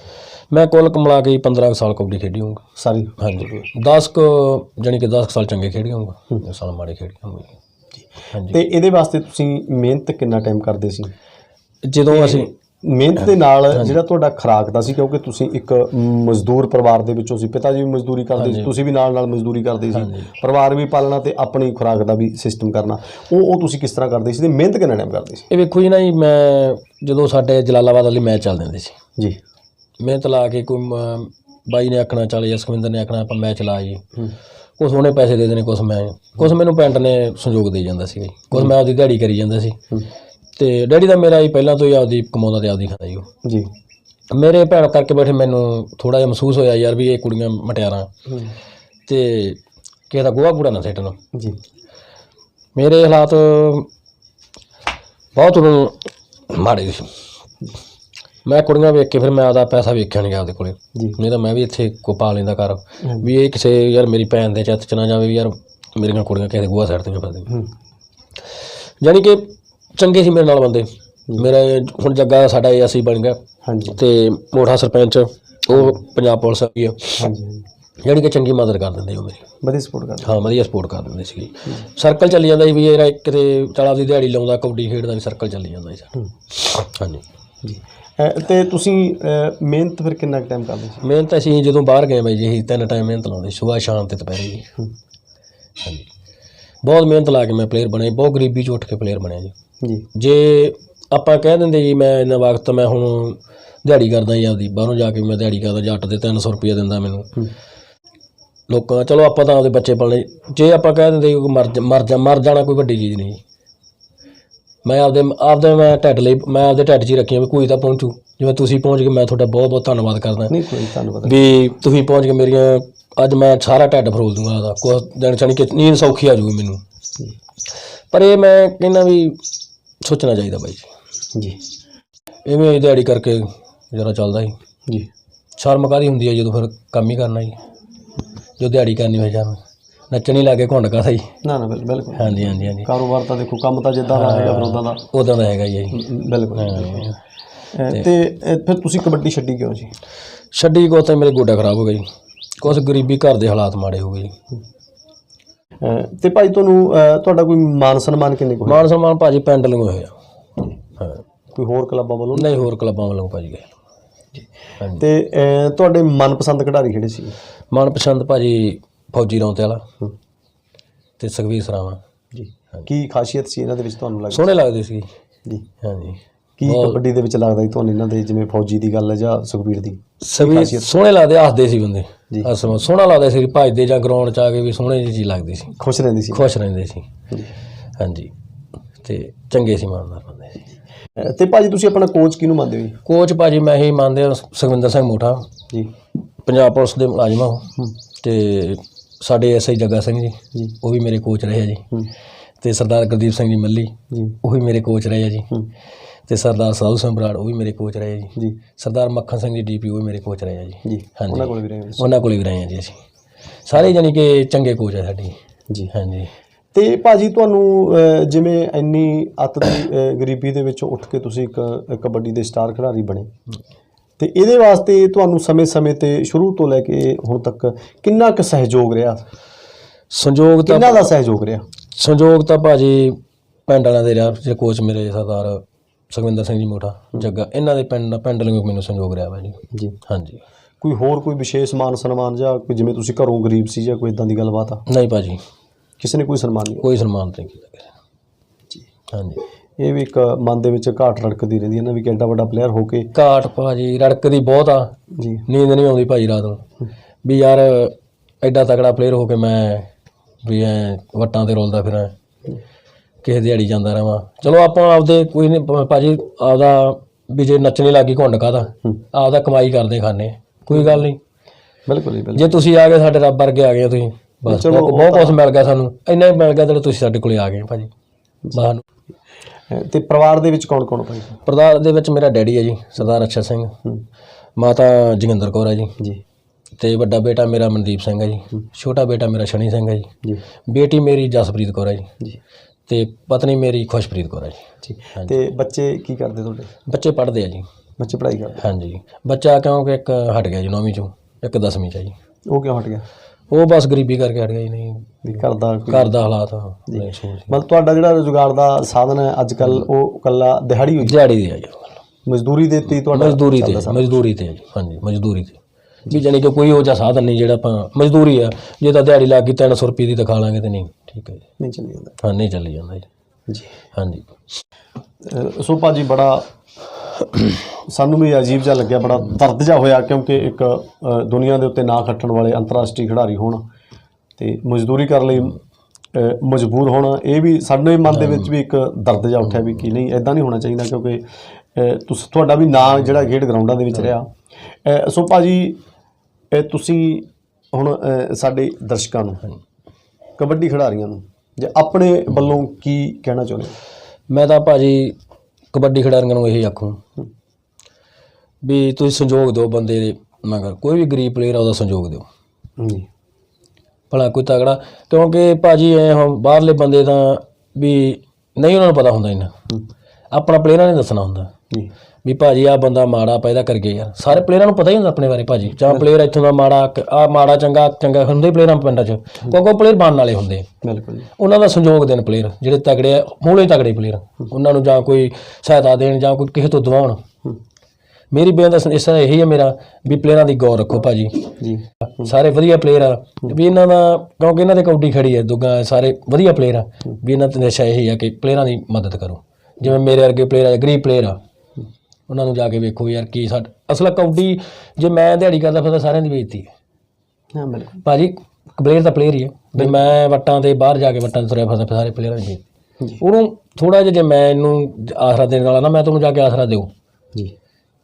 ਮੈਂ ਕੁੱਲ ਕਮਲਾ ਕੇ ਜੀ 15 ਕੁ ਸਾਲ ਕਬੱਡੀ ਖੇਡੀ ਹੋਊਗਾ। ਸਾਰੀ? ਹਾਂਜੀ। 10 ਕੁ ਜਾਣੀ ਕਿ 10 ਕੁ ਸਾਲ ਚੰਗੇ ਖੇਡੀ ਹੋਊਗਾ। 10 ਸਾਲ ਮਾੜੇ ਖੇਡੀ ਹੋਊਗਾ ਹਾਂਜੀ। ਤੇ ਇਹਦੇ ਵਾਸਤੇ ਤੁਸੀਂ ਮਿਹਨਤ ਕਿੰਨਾ ਟਾਈਮ ਕਰਦੇ ਸੀ? ਜਦੋਂ ਅਸੀਂ ਮਿਹਨਤ ਦੇ ਨਾਲ ਜਿਹੜਾ ਤੁਹਾਡਾ ਖੁਰਾਕ ਦਾ ਸੀ ਕਿਉਂਕਿ ਤੁਸੀਂ ਇੱਕ ਮਜ਼ਦੂਰ ਪਰਿਵਾਰ ਦੇ ਵਿੱਚੋਂ ਸੀ ਪਿਤਾ ਜੀ ਵੀ ਮਜ਼ਦੂਰੀ ਕਰਦੇ ਸੀ ਤੁਸੀਂ ਵੀ ਨਾਲ ਨਾਲ ਮਜ਼ਦੂਰੀ ਕਰਦੇ ਸੀ ਪਰਿਵਾਰ ਵੀ ਪਾਲਣਾ ਤੇ ਆਪਣੀ ਖੁਰਾਕ ਦਾ ਵੀ ਸਿਸਟਮ ਕਰਨਾ ਉਹ ਉਹ ਤੁਸੀਂ ਕਿਸ ਤਰ੍ਹਾਂ ਕਰਦੇ ਸੀ ਤੇ ਮਿਹਨਤ ਕਿੰਨਾ ਟਾਈਮ ਕਰਦੇ ਸੀ? ਇਹ ਵੇਖੋ ਜੀ ਨਾ ਜੀ ਮੈਂ ਜਦੋਂ ਸਾਡੇ ਜਲਾਲਾਬਾਦ ਵਾਲੀ ਮੈਚ ਚੱਲਦੇ ਹੁੰਦੇ ਸੀ। ਜੀ। ਮਿਹਨਤ ਲਾ ਕੇ ਕੋਈ ਬਾਈ ਨੇ ਆਖਣਾ ਚੱਲ ਜਸਖਵਿੰਦਰ ਨੇ ਆਖਣਾ ਆਪਾਂ ਮੈਚ ਲਾ ਜੀ। ਕੁਛ ਉਹਨੇ ਪੈਸੇ ਦੇ ਦੇਣੇ ਕੁਛ ਮੈਂ ਕੁਛ ਮੈਨੂੰ ਪਿੰਡ ਨੇ ਸੰਯੋਗ ਦੇ ਜਾਂਦਾ ਸੀ ਕੁਛ ਮੈਂ ਆਪਦੀ ਦਿਹਾੜੀ ਕਰੀ ਜਾਂਦਾ ਸੀ। ਤੇ ਡੈਡੀ ਦਾ ਮੇਰਾ ਹੀ ਪਹਿਲਾਂ ਤੋਂ ਹੀ ਆਪਦੀ ਕਮਾਉਂਦਾ ਤੇ ਆਪਦੀ ਖਾਂਦਾ ਜੀ ਉਹ। ਜੀ। ਮੇਰੇ ਭੈਣ ਕਰਕੇ ਬੈਠੇ ਮੈਨੂੰ ਥੋੜਾ ਜਿਹਾ ਮਹਿਸੂਸ ਹੋਇਆ ਯਾਰ ਵੀ ਇਹ ਕੁੜੀਆਂ ਮਟਿਆਰਾਂ। ਹੂੰ। ਤੇ ਕਿਸੇ ਦਾ ਗੋਹਾ ਕੂੜਾ ਨਾ ਸਿੱਟਣ ਜੀ। ਮੇਰੇ ਹਾਲਾਤ ਬਹੁਤ ਉਦੋਂ ਮਾੜੇ ਸੀ। ਮੈਂ ਕੁੜੀਆਂ ਵੇਖ ਕੇ ਫਿਰ ਮੈਂ ਆਪਦਾ ਪੈਸਾ ਵੇਖਿਆ ਨਹੀਂ ਆਪਦੇ ਕੋਲੇ। ਜੀ। ਨਹੀਂ ਤਾਂ ਮੈਂ ਵੀ ਇੱਥੇ ਕੋ ਪਾ ਲੈਂਦਾ ਘਰ। ਵੀ ਇਹ ਕਿਸੇ ਯਾਰ ਮੇਰੀ ਭੈਣ ਦੇ ਚੱਤ ਚ ਨਾ ਜਾਵੇ ਵੀ ਯਾਰ ਮੇਰੀਆਂ ਕੁੜੀਆਂ ਕਿਸੇ ਦੇ ਗੋਹਾ ਸਿੱਟਦੀਆਂ ਫਿਰਦੀਆਂ ਹੂੰ। ਯਾਨੀ ਕਿ ਚੰਗੇ ਸੀ ਮੇਰੇ ਨਾਲ ਬੰਦੇ। ਮੇਰਾ ਹੁਣ ਜੱਗਾ ਸਾਡਾ ਏਐਸਸੀ ਬਣ ਗਿਆ। ਹਾਂਜੀ। ਤੇ ਮੋਠਾ ਸਰਪੰਚ ਉਹ ਪੰਜਾਬ ਪੁਲਿਸ ਆ ਗਈ ਹਾਂਜੀ। ਯਾਨੀ ਕਿ ਚੰਗੀ ਮਦਦ ਕਰ ਦਿੰਦੇ ਉਹ ਮੇਰੀ ਵਧੀਆ ਸਪੋਰਟ ਕਰਦੇ। ਹਾਂ ਵਧੀਆ ਸਪੋਰਟ ਕਰ ਦਿੰਦੇ ਸੀ ਸਰਕਲ ਚੱਲੀ ਜਾਂਦਾ ਸੀ ਵੀ ਇਹ ਕਿਤੇ ਚਲਾ ਦੀ ਦਿਹਾੜੀ ਲਾਉਂਦਾ ਕਬੱਡੀ ਖੇਡਦਾ ਵੀ ਸਰਕਲ ਚੱਲੀ ਜਾਂਦਾ ਸੀ। ਸਾਡਾ ਹਾਂਜੀ। ਜੀ। ਅਹ ਤੇ ਤੁਸੀਂ ਅਹ, ਮਿਹਨਤ ਫਿਰ ਕਿੰਨਾ ਟਾਈਮ ਕਰਦੇ ਸੀ? ਮਿਹਨਤ ਅਸੀਂ ਜਦੋਂ ਬਾਹਰ ਗਏ ਬਾਈ ਜੀ ਅਸੀਂ ਤਿੰਨ ਟਾਈਮ ਮਿਹਨਤ ਲਾਉਂਦੇ ਸਵੇਰ ਸ਼ਾਮ ਤੇ ਦੁਪਹਿਰੇ ਜੀ। ਹਾਂਜੀ। ਬਹੁਤ ਮਿਹਨਤ ਲਾ ਕੇ ਮੈਂ ਪਲੇਅਰ ਬਣਿਆ ਜੀ, ਬਹੁਤ ਗਰੀਬੀ ਚ ਉੱਠ ਕੇ ਪਲੇਅਰ ਬਣਿਆ ਜੀ। ਜੀ। ਜੇ ਆਪਾਂ ਕਹਿ ਦਿੰਦੇ ਜੀ ਮੈਂ ਇੰਨਾ ਵਕਤ ਮੈਂ ਹੁਣ ਦਿਹਾੜੀ ਕਰਦਾ ਜੀ ਆਪਦੀ ਬਾਹਰੋਂ ਜਾ ਕੇ ਮੈਂ ਦਿਹਾੜੀ ਕਰਦਾ ਜੱਟ ਦੇ 300 ਰੁਪਏ ਦਿੰਦਾ ਮੈਨੂੰ। ਹੂੰ। ਲੋਕਾਂ ਚਲੋ ਆਪਾਂ ਤਾਂ ਆਪਦੇ ਬੱਚੇ ਪਾਲਣੇ ਜੇ ਆਪਾਂ ਕਹਿ ਦਿੰਦੇ ਕਿ ਮਰ ਜਾ- ਮਰ ਜਾ ਮਰ ਜਾਣਾ ਕੋਈ ਵੱਡੀ ਚੀਜ਼ ਨਹੀਂ ਮੈਂ ਆਪਦੇ ਆਪਦੇ ਮੈਂ ਢਿੱਡ ਲਈ ਮੈਂ ਆਪਦੇ ਢਿੱਡ 'ਚ ਹੀ ਰੱਖੀਆਂ ਵੀ ਕੋਈ ਤਾਂ ਪਹੁੰਚੂ। ਜਿਵੇਂ ਤੁਸੀਂ ਪਹੁੰਚ ਗਏ ਮੈਂ ਤੁਹਾਡਾ ਬਹੁਤ ਬਹੁਤ ਧੰਨਵਾਦ ਕਰਦਾ। ਨਹੀਂ ਕੋਈ ਧੰਨਵਾਦ। ਵੀ ਤੁਸੀਂ ਪਹੁੰਚ ਕੇ ਮੇਰੀਆਂ ਅੱਜ ਮੈਂ ਸਾਰਾ ਢਿੱਡ ਫਰੋਲ ਦੂੰਗਾ ਆਦਾ ਕੁਛ ਦਿਨ ਚਾਣੀ ਕਿ ਨੀਂਦ ਸੌਖੀ ਆ ਜੂਗੀ ਮੈਨੂੰ। ਜੀ। ਪਰ ਇਹ ਮੈਂ ਕਹਿੰਦਾ ਵੀ ਸੋਚਣਾ ਚਾਹੀਦਾ ਬਾਈ ਜੀ। ਜੀ। ਇਵੇਂ ਹੀ ਦਿਹਾੜੀ ਕਰਕੇ ਜਰਾ ਚੱਲਦਾ ਸੀ। ਜੀ। ਸ਼ਰਮ ਕਾਹਦੀ ਹੁੰਦੀ ਹੈ ਜਦੋਂ ਫਿਰ ਕੰਮ ਹੀ ਕਰਨਾ ਜੀ। ਜੋ ਦਿਹਾੜੀ ਕਰਨੀ ਹੋਏ ਜਾਨ ਨੱਚਣੀ ਲੱਗੇ ਘੁੰਡ ਕਾਹਦਾ ਜੀ ਨਾ ਨਾ ਬਿਲ- ਬਿਲਕੁਲ। ਹਾਂਜੀ ਹਾਂਜੀ ਹਾਂਜੀ। ਕਾਰੋਬਾਰ ਤਾਂ ਦੇਖੋ ਕੰਮ ਤਾਂ ਜਿੱਦਾਂ ਦਾ ਹੈਗਾ ਫਿਰ ਉਦਾਂ ਦਾ। ਉਦਾਂ ਦਾ ਹੈਗਾ ਜੀ। ਇਹ। ਬਿਲਕੁਲ। ਹਾਂ। ਅਹ, ਤੇ ਅਹ, ਫਿਰ ਤੁਸੀਂ ਕਬੱਡੀ ਛੱਡੀ ਕਿਉਂ ਜੀ? ਛੱਡੀ ਕੋ ਤਾਂ ਮੇਰੇ ਗੋਡਾ ਖਰਾਬ ਹੋ ਗਿਆ ਜੀ। ਕੁਛ ਗਰੀਬੀ ਘਰ ਦੇ ਹਾਲਾਤ ਮਾੜੇ ਹੋ ਗਏ ਜੀ। ਅਹ, ਤੇ ਭਾਈ ਤੁਹਾਨੂੰ ਅਹ, ਤੁਹਾਡਾ ਕੋਈ ਮਾਨ ਸਨਮਾਨ ਕਿੰਨੇ ਕੁ ਹੋਇਆ ਮਾਨ ਸਨਮਾਨ ਭਾਜੀ ਪਿੰਡ ਲੰਗੋ ਹੋਇਆ। ਹਾਂ। ਕੋਈ ਹੋਰ ਕਲੱਬਾਂ ਵੱਲੋਂ? ਨਹੀਂ ਹੋਰ ਕਲੱਬਾਂ ਵੱਲੋਂ ਭਾਜੀ ਗਏ। ਤੇ ਅਹ, ਤੁਹਾਡੇ ਮਨਪਸੰਦ ਖਿਡਾਰੀ ਕਿਹੜੇ ਸੀ? ਮਨਪਸੰਦ ਭਾਜੀ ਫੌਜੀ ਰੌਂਤੇ ਵਾਲਾ। ਤੇ ਸੁਖਵੀਰ ਸਰਾਵਾ ਜੀ। ਕੀ ਖਾਸੀਅਤ ਸੀ ਇਹਨਾਂ ਦੇ ਵਿੱਚ ਤੁਹਾਨੂੰ ਲੱਗਦਾ? ਸੋਹਣੇ ਲੱਗਦੇ ਸੀ। ਜੀ। ਹਾਂਜੀ। ਕੀ ਕਬੱਡੀ ਦੇ ਵਿੱਚ ਲੱਗਦਾ ਸੀ ਤੁਹਾਨੂੰ ਇਹਨਾਂ ਦੇ ਜਿਵੇਂ ਫੌਜੀ ਦੀ ਗੱਲ ਹੈ ਜਾਂ ਸੁਖਬੀਰ ਦੀ? ਸਭੀ ਸੋਹਣੇ ਲੱਗਦੇ ਹੱਸਦੇ ਸੀ ਬੰਦੇ। ਜੀ। ਹੱਸਣ ਸੋਹਣਾ ਲੱਗਦਾ ਸੀ ਭੱਜਦੇ ਜਾਂ ਗਰਾਊਂਡ ਚ ਆ ਕੇ ਵੀ ਸੋਹਣੇ ਜਿਹੀ ਚੀਜ਼ ਲੱਗਦੀ ਸੀ। ਖੁਸ਼ ਰਹਿੰਦੀ ਸੀ। ਖੁਸ਼ ਰਹਿੰਦੇ ਸੀ। ਜੀ। ਹਾਂਜੀ। ਤੇ ਚੰਗੇ ਸੀ ਇਮਾਨਦਾਰ ਬੰਦੇ ਸੀ। ਤੇ ਭਾਜੀ ਤੁਸੀਂ ਆਪਣਾ ਕੋਚ ਕਿਹਨੂੰ ਮੰਨਦੇ ਹੋ ਜੀ? ਕੋਚ ਭਾਜੀ ਮੈਂ ਹੀ ਮੰਨਦੇ ਹਾਂ ਸੁਖਵਿੰਦਰ ਸਿੰਘ ਮੋਠਾ। ਜੀ। ਪੰਜਾਬ ਪੁਲਿਸ ਦੇ ਮੁਲਾਜ਼ਮ। ਹੂੰ। ਤੇ ਸਾਡੇ ਐਸਆਈ ਜੱਗਾ ਸਿੰਘ ਜੀ ਜੀ। ਉਹ ਵੀ ਮੇਰੇ ਕੋਚ ਰਹੇ ਆ ਜੀ। ਹੂੰ। ਤੇ ਸਰਦਾਰ ਗੁਰਦੀਪ ਸਿੰਘ ਜੀ ਮੱਲੀ ਜੀ। ਉਹ ਵੀ ਮੇਰੇ ਕੋਚ ਰਹੇ ਆ ਜੀ। ਹੂੰ। ਤੇ ਸਰਦਾਰ ਸਾਧੂ ਸਿੰਘ ਬਰਾੜ ਉਹ ਵੀ ਮੇਰੇ ਕੋਚ ਰਹੇ ਆ ਜੀ। ਜੀ। ਸਰਦਾਰ ਮੱਖਣ ਸਿੰਘ ਜੀ ਡੀਪੀ ਉਹ ਵੀ ਮੇਰੇ ਕੋਚ ਰਹੇ ਆ ਜੀ। ਜੀ। ਹਾਂਜੀ। ਉਹਨਾਂ ਕੋਲ ਵੀ ਰਹੇ। ਉਹਨਾਂ ਕੋਲ ਵੀ ਰਹੇ ਆ ਜੀ ਅਸੀਂ। ਸਾਰੇ ਜਾਨੀ ਕਿ ਚੰਗੇ ਕੋਚ ਆ ਸਾਡੇ। ਜੀ। ਹਾਂਜੀ। ਤੇ ਭਾਜੀ ਤੁਹਾਨੂੰ ਜਿਵੇਂ ਇੰਨੀ ਅੱਤ ਦੀ ਗਰੀਬੀ ਦੇ ਵਿੱਚੋਂ ਉੱਠ ਕੇ ਤੁਸੀਂ ਇੱਕ ਕਬੱਡੀ ਦੇ ਸਟਾਰ ਖਿਡਾਰੀ ਬਣੇ। ਤੇ ਇਹਦੇ ਵਾਸਤੇ ਤੁਹਾਨੂੰ ਸਮੇਂ-ਸਮੇਂ ਤੇ ਸ਼ੁਰੂ ਤੋਂ ਲੈ ਕੇ ਹੁਣ ਤੱਕ ਕਿੰਨਾ ਕੁ ਸਹਿਯੋਗ ਰਿਹਾ? ਸੰਯੋਗ ਤਾਂ ਕਿੰਨਾ ਦਾ ਸਹਿਯੋਗ ਰਿਹਾ? ਸੰਯੋਗ ਤਾਂ ਭਾਜੀ ਪਿੰਡ ਵਾਲਿਆਂ ਦੇ ਰਿਹਾ ਜਿਹੜੇ ਕੋਚ ਮੇਰੇ ਸਰਦਾਰ ਸੁਖਵਿੰਦਰ ਸਿੰਘ ਜੀ ਮੋਠਾ ਜੱਗਾ ਇਹਨਾਂ ਦੇ ਪਿੰਡ ਪਿੰਡ ਲਈ ਮੈਨੂੰ ਸੰਯੋਗ ਰਿਹਾ ਭਾਜੀ। ਜੀ। ਹਾਂਜੀ। ਕੋਈ ਹੋਰ ਕੋਈ ਵਿਸ਼ੇਸ਼ ਮਾਨ ਸਨਮਾਨ ਜਾਂ ਕੋਈ ਜਿਵੇਂ ਤੁਸੀਂ ਘਰੋਂ ਗਰੀਬ ਸੀ ਜਾਂ ਕੋਈ ਇਦਾਂ ਦੀ ਗੱਲਬਾਤ ਆ? ਨਹੀਂ ਭਾਜੀ। ਕਿਸੇ ਨੇ ਕੋਈ ਸਨਮਾਨ ਨਹੀਂ ਕੋਈ ਸਨਮਾਨ ਨਹੀਂ ਕੀਤਾ ਜੀ। ਹਾਂਜੀ। ਇਹ ਵੀ ਇੱਕ ਮਨ ਦੇ ਵਿੱਚ ਘਾਟ ਰੜਕਦੀ ਰਹਿੰਦੀ ਹੈ ਨਾ ਵੀ ਕਿ ਐਡਾ ਵੱਡਾ ਪਲੇਅਰ ਹੋ ਕੇ। ਘਾਟ ਭਾਜੀ ਰੜਕਦੀ ਬਹੁਤ ਆ। ਜੀ। ਨੀਂਦ ਨਹੀਂ ਆਉਂਦੀ ਭਾਜੀ ਰਾਤ ਨੂੰ। ਵੀ ਯਾਰ ਐਡਾ ਤਕੜਾ ਪਲੇਅਰ ਹੋ ਕੇ ਮੈਂ ਵੀ ਐ ਵਟਾਂ ਤੇ ਰੋਲਦਾ ਫਿਰਾਂ। ਕਿਸੇ ਦਿਹਾੜੀ ਜਾਂਦਾ ਰਵਾਂ ਚਲੋ ਆਪਾਂ ਆਪਦੇ ਕੋਈ ਨਹੀਂ ਭਾਜੀ ਆਪਦਾ ਵੀ ਜੇ ਨੱਚਣੇ ਲੱਗੀ ਘੁੰਡ ਕਾਦਾ। ਆਪਦਾ ਕਮਾਈ ਕਰਦੇ ਖਾਣੇ ਕੋਈ ਗੱਲ ਨਹੀਂ। ਬਿਲਕੁਲ ਜੀ ਜੇ ਤੁਸੀਂ ਆ ਗਏ ਸਾਡੇ ਰੱਬ ਵਰਗੇ ਆ ਗਏ ਤੁਸੀਂ ਬਸ। ਬਹੁਤ ਕੁਛ ਮਿਲ ਗਿਆ ਸਾਨੂੰ। ਇੰਨਾ ਹੀ ਮਿਲ ਗਿਆ ਜਦੋਂ ਤੁਸੀਂ ਸਾਡੇ ਕੋਲੇ ਆ ਗਏ ਭਾਜੀ। ਬਾਹਰ ਤੇ ਪਰਿਵਾਰ ਦੇ ਵਿੱਚ ਕੌਣ ਕੌਣ ਭਾਈ? ਪ੍ਰਧਾਨ ਦੇ ਵਿੱਚ ਮੇਰਾ ਡੈਡੀ ਹੈ ਜੀ ਸਰਦਾਰ ਅੱਛਾ ਸਿੰਘ। ਮਾਤਾ ਜੋਗਿੰਦਰ ਕੌਰ ਹੈ ਜੀ। ਜੀ। ਤੇ ਵੱਡਾ ਬੇਟਾ ਮੇਰਾ ਮਨਦੀਪ ਸਿੰਘ ਹੈ ਜੀ। ਛੋਟਾ ਬੇਟਾ ਮੇਰਾ ਸ਼ਨੀ ਸਿੰਘ ਹੈ ਜੀ। ਜੀ। ਬੇਟੀ ਮੇਰੀ ਜਸਪ੍ਰੀਤ ਕੌਰ ਹੈ ਜੀ। ਜੀ। ਤੇ ਪਤਨੀ ਮੇਰੀ ਖੁਸ਼ਪ੍ਰੀਤ ਕੌਰ ਹੈ ਜੀ। ਤੇ ਬੱਚੇ ਕੀ ਕਰਦੇ ਤੁਹਾਡੇ? ਬੱਚੇ ਪੜ੍ਹਦੇ ਆ ਜੀ। ਬੱਚੇ ਪੜ੍ਹਾਈ ਕਰਦੇ? ਹਾਂਜੀ। ਬੱਚਾ ਕਿਉਂਕਿ ਇੱਕ ਹਟ ਗਿਆ ਜੀ ਨੌਵੀਂ ਚੋਂ ਇੱਕ 10ਵੀਂ ਚ ਜੀ। ਉਹ ਕਿਉਂ ਹਟ ਗਿਆ? ਉਹ ਬਸ ਗਰੀਬੀ ਕਰਕੇ ਹਟ ਗਿਆ ਜੀ ਨਹੀਂ ਘਰ ਦਾ ਕੋਈ ਘਰ ਦਾ ਹਾਲਾਤ ਨਹੀਂ ਸੋਚ ਮਤਲਬ ਤੁਹਾਡਾ ਜਿਹੜਾ ਰੋਜ਼ਗਾਰ ਦਾ ਸਾਧਨ ਹੈ ਅੱਜ ਕੱਲ ਉਹ ਕੱਲਾ ਦਿਹਾੜੀ ਹੋਈ। ਦਿਹਾੜੀ ਦੇ ਆ ਜੀ ਮਜ਼ਦੂਰੀ ਦੇ ਉੱਤੇ ਹੀ ਤੁਹਾਡਾ ਮਜ਼ਦੂਰੀ ਤੇ ਸਾਰਾ। ਮਜ਼ਦੂਰੀ ਤੇ ਆ ਜੀ ਹਾਂਜੀ ਮਜ਼ਦੂਰੀ ਤੇ। ਵੀ ਜਾਣੀ ਕਿ ਕੋਈ ਉਹ ਜਿਹਾ ਸਾਧਨ ਨਹੀਂ ਜਿਹੜਾ ਆਪਾਂ ਮਜ਼ਦੂਰੀ ਆ ਜੇ ਤਾਂ ਦਿਹਾੜੀ ਲੱਗ ਗਈ 300 ਰੁਪਏ ਦੀ ਤਾਂ ਖਾ ਲਾਂਗੇ ਤੇ ਨਹੀਂ ਠੀਕ ਹੈ ਜੀ। ਨਹੀਂ ਚੱਲੀ ਜਾਂਦਾ। ਹਾਂ ਨਹੀਂ ਚੱਲੀ ਜਾਂਦਾ ਜੀ। ਜੀ। ਹਾਂਜੀ। ਅਹ ਸੋ ਭਾਜੀ ਬੜਾ ਸਾਨੂੰ ਵੀ ਅਜੀਬ ਜਿਹਾ ਲੱਗਿਆ ਬੜਾ ਦਰਦ ਜਿਹਾ ਹੋਇਆ ਕਿਉਂਕਿ ਇੱਕ ਦੁਨੀਆ ਦੇ ਉੱਤੇ ਨਾਂ ਖੱਟਣ ਵਾਲੇ ਅੰਤਰਰਾਸ਼ਟਰੀ ਖਿਡਾਰੀ ਹੋਣ ਤੇ ਮਜ਼ਦੂਰੀ ਕਰਨ ਲਈ ਮਜਬੂਰ ਹੋਣਾ ਇਹ ਵੀ ਸਾਡੇ ਮਨ ਦੇ ਵਿੱਚ ਵੀ ਇੱਕ ਦਰਦ ਜਿਹਾ ਉੱਠਿਆ ਵੀ ਕੀ ਨਹੀਂ ਐਦਾਂ ਨਹੀਂ ਹੋਣਾ ਚਾਹੀਦਾ ਕਿਉਂਕਿ ਅਹ, ਤੁਹਾਡਾ ਵੀ ਨਾਂ ਜਿਹੜਾ ਖੇਡ ਗਰਾਊਂਡਾਂ ਦੇ ਵਿੱਚ ਰਿਹਾ ਸੋ ਭਾਜੀ ਅਹ, ਤੁਸੀਂ ਹੁਣ ਸਾਡੇ ਦਰਸ਼ਕਾਂ ਨੂੰ ਕਬੱਡੀ ਖਿਡਾਰੀਆਂ ਨੂੰ ਜੇ ਆਪਣੇ ਵੱਲੋਂ ਕੀ ਕਹਿਣਾ ਚਾਹੁੰਦੇ ਹੋ? ਮੈਂ ਤਾਂ ਭਾਜੀ ਕਬੱਡੀ ਖਿਡਾਰੀਆਂ ਨੂੰ ਇਹੀ ਆਖੂੰ ਵੀ ਤੁਸੀਂ ਸੰਯੋਗ ਦਿਓ ਬੰਦੇ ਦੇ ਮਗਰ ਕੋਈ ਵੀ ਗਰੀਬ ਪਲੇਅਰ ਆ ਉਹਦਾ ਸੰਯੋਗ ਦਿਓ। ਜੀ ਭਲਾ ਕੋਈ ਤਗੜਾ ਕਿਉਂਕਿ ਭਾਜੀ ਐ ਹੁਣ ਬਾਹਰਲੇ ਬੰਦੇ ਤਾਂ ਵੀ ਨਹੀਂ ਉਹਨਾਂ ਨੂੰ ਪਤਾ ਹੁੰਦਾ ਇਹਨਾਂ। ਆਪਣਾ ਪਲੇਅਰਾਂ ਨੇ ਦੱਸਣਾ ਹੁੰਦਾ। ਜੀ। ਵੀ ਭਾਜੀ ਆ ਬੰਦਾ ਮਾੜਾ ਪੈਦਾ ਕਰ ਗਿਆ ਯਾਰ ਸਾਰੇ ਪਲੇਅਰਾਂ ਨੂੰ ਪਤਾ ਹੀ ਹੁੰਦਾ ਆਪਣੇ ਬਾਰੇ ਭਾਜੀ। ਜਾਂ ਪਲੇਅਰ ਇੱਥੋਂ ਦਾ ਮਾੜਾ ਆ ਮਾੜਾ ਚੰਗਾ ਚੰਗਾ ਹੁੰਦੇ ਪਲੇਅਰਾਂ ਪਿੰਡਾਂ 'ਚ। ਕਿਉਂਕਿ ਪਲੇਅਰ ਬਣਨ ਵਾਲੇ ਹੁੰਦੇ। ਬਿਲਕੁਲ ਉਹਨਾਂ ਦਾ ਸੰਯੋਗ ਦੇਣ ਪਲੇਅਰ ਜਿਹੜੇ ਤਗੜੇ ਆ ਮੂਲੇ ਤਗੜੇ ਪਲੇਅਰ ਉਹਨਾਂ ਨੂੰ ਜਾਂ ਕੋਈ ਸਹਾਇਤਾ ਦੇਣ ਜਾਂ ਕੋਈ ਕਿਸੇ ਤੋਂ ਦਵਾਉਣ ਹੂੰ। ਮੇਰੀ ਬੇਨਤੀ ਇਸ ਇਸ ਤਰ੍ਹਾਂ ਇਹੀ ਹੈ ਮੇਰਾ ਵੀ ਪਲੇਅਰਾਂ ਦੀ ਗੌਰ ਰੱਖੋ ਭਾਜੀ। ਜੀ। ਸਾਰੇ ਵਧੀਆ ਪਲੇਅਰ ਆ। ਵੀ ਇਹਨਾਂ ਦਾ ਕਿਉਂਕਿ ਇਹਨਾਂ ਦੇ ਕੌਡੀ ਖੜੀ ਹੈ ਦੁੱਗਾ ਸਾਰੇ ਵਧੀਆ ਪਲੇਅਰ ਆ। ਵੀ ਇਹਨਾਂ ਤੇ ਨਸ਼ਾ ਇਹੀ ਆ ਕਿ ਪਲੇਅਰਾਂ ਦੀ ਮਦਦ ਕਰੋ। ਜਿਵੇਂ ਮੇਰੇ ਵਰਗੇ ਪਲੇਅਰ ਆ ਗਰੀਬ ਪਲੇਅਰ ਆ। ਉਹਨਾਂ ਨੂੰ ਜਾ ਕੇ ਵੇਖੋ ਯਾਰ ਕੀ ਸਾਡ ਅਸਲ ਕੌਡੀ ਜੇ ਮੈਂ ਦਿਹਾੜੀ ਕਰਦਾ ਫਿਰ ਤਾਂ ਸਾਰਿਆਂ ਦੀ ਬੇਇੱਜ਼ਤੀ ਹੈ। ਹਾਂ ਬਿਲਕੁਲ। ਭਾਜੀ ਪਲੇਅਰ ਤਾਂ ਪਲੇਅਰ ਹੀ ਹੈ। ਵੀ ਮੈਂ ਵੱਟਾਂ ਤੇ ਬਾਹਰ ਜਾ ਕੇ ਵੱਟਾਂ ਤੇ ਤੁਰਿਆ ਫਿਰਦਾ ਫਿਰ ਸਾਰੇ ਪਲੇਅਰਾਂ ਦੀ ਉਹਨੂੰ ਥੋੜਾ ਜਿਹਾ ਜੇ ਮੈਂ ਇਹਨੂੰ ਆਸਰਾ ਦੇਣ ਵਾਲਾ ਨਾ ਮੈਂ ਤੁਹਾਨੂੰ ਜਾ ਕੇ ਆਸਰਾ ਦਿਓ। ਜੀ।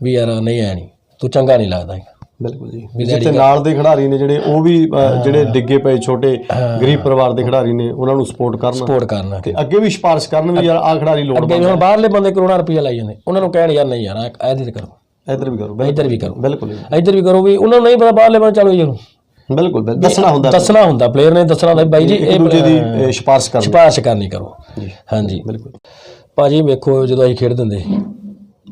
ਵੀ ਯਾਰ ਨਹੀਂ ਨਹੀਂ। ਤੂੰ ਚੰਗਾ ਨਹੀਂ ਲੱਗਦਾ ਬਿਲਕੁਲ ਜੀ। ਜਿੱਥੇ ਨਾਲ ਦੇ ਖਿਡਾਰੀ ਨੇ ਜਿਹੜੇ ਉਹ ਵੀ ਜਿਹੜੇ ਡਿੱਗੇ ਪਏ ਛੋਟੇ ਗਰੀਬ ਪਰਿਵਾਰ ਦੇ ਖਿਡਾਰੀ ਨੇ ਉਹਨਾਂ ਨੂੰ ਸਪੋਰਟ ਕਰਨ। ਸਪੋਰਟ ਕਰਨਾ। ਤੇ ਅੱਗੇ ਵੀ ਸਿਫਾਰਿਸ਼ ਕਰਨ ਵੀ ਯਾਰ ਆ ਖਿਡਾਰੀ ਲੋੜ ਅੱਗੇ ਵੀ ਹੁਣ ਬਾਹਰਲੇ ਬੰਦੇ ਕਰੋਨਾ ਰੁਪਈਆ ਲਾਈ ਜਾਂਦੇ। ਉਹਨਾਂ ਨੂੰ ਕਹਿਣ ਯਾਰ ਨਹੀਂ ਯਾਰ ਇਹਦੇ ਤੇ ਕਰੋ। ਇੱਧਰ ਵੀ ਕਰੋ ਇੱਧਰ ਵੀ ਕਰੋ। ਬਿਲਕੁਲ। ਇੱਧਰ ਵੀ ਕਰੋ ਵੀ ਉਹਨਾਂ ਨੂੰ ਨਹੀਂ ਪਤਾ ਬਾਹਰਲੇ ਬੰਦੇ ਚਲੋ ਜੀ ਬਿਲਕੁਲ ਬਿਲ- ਦੱਸਣਾ ਹੁੰਦਾ। ਦੱਸਣਾ ਹੁੰਦਾ ਪਲੇਅਰ ਨੇ ਦੱਸਣਾ ਹੁੰਦਾ ਬਾਈ ਜੀ ਇਹ ਦੂਜੇ ਦੀ ਸਿਫਾਰਿਸ਼ ਕਰਨੀ। ਸਿਫਾਰਿਸ਼ ਕਰਨੀ ਕਰੋ। ਹਾਂਜੀ। ਬਿਲਕੁਲ। ਭਾਜੀ ਵੇਖੋ ਜਦੋਂ ਅਸੀਂ ਖੇਡਦੇ ਹੁੰਦੇ। ਸੀ,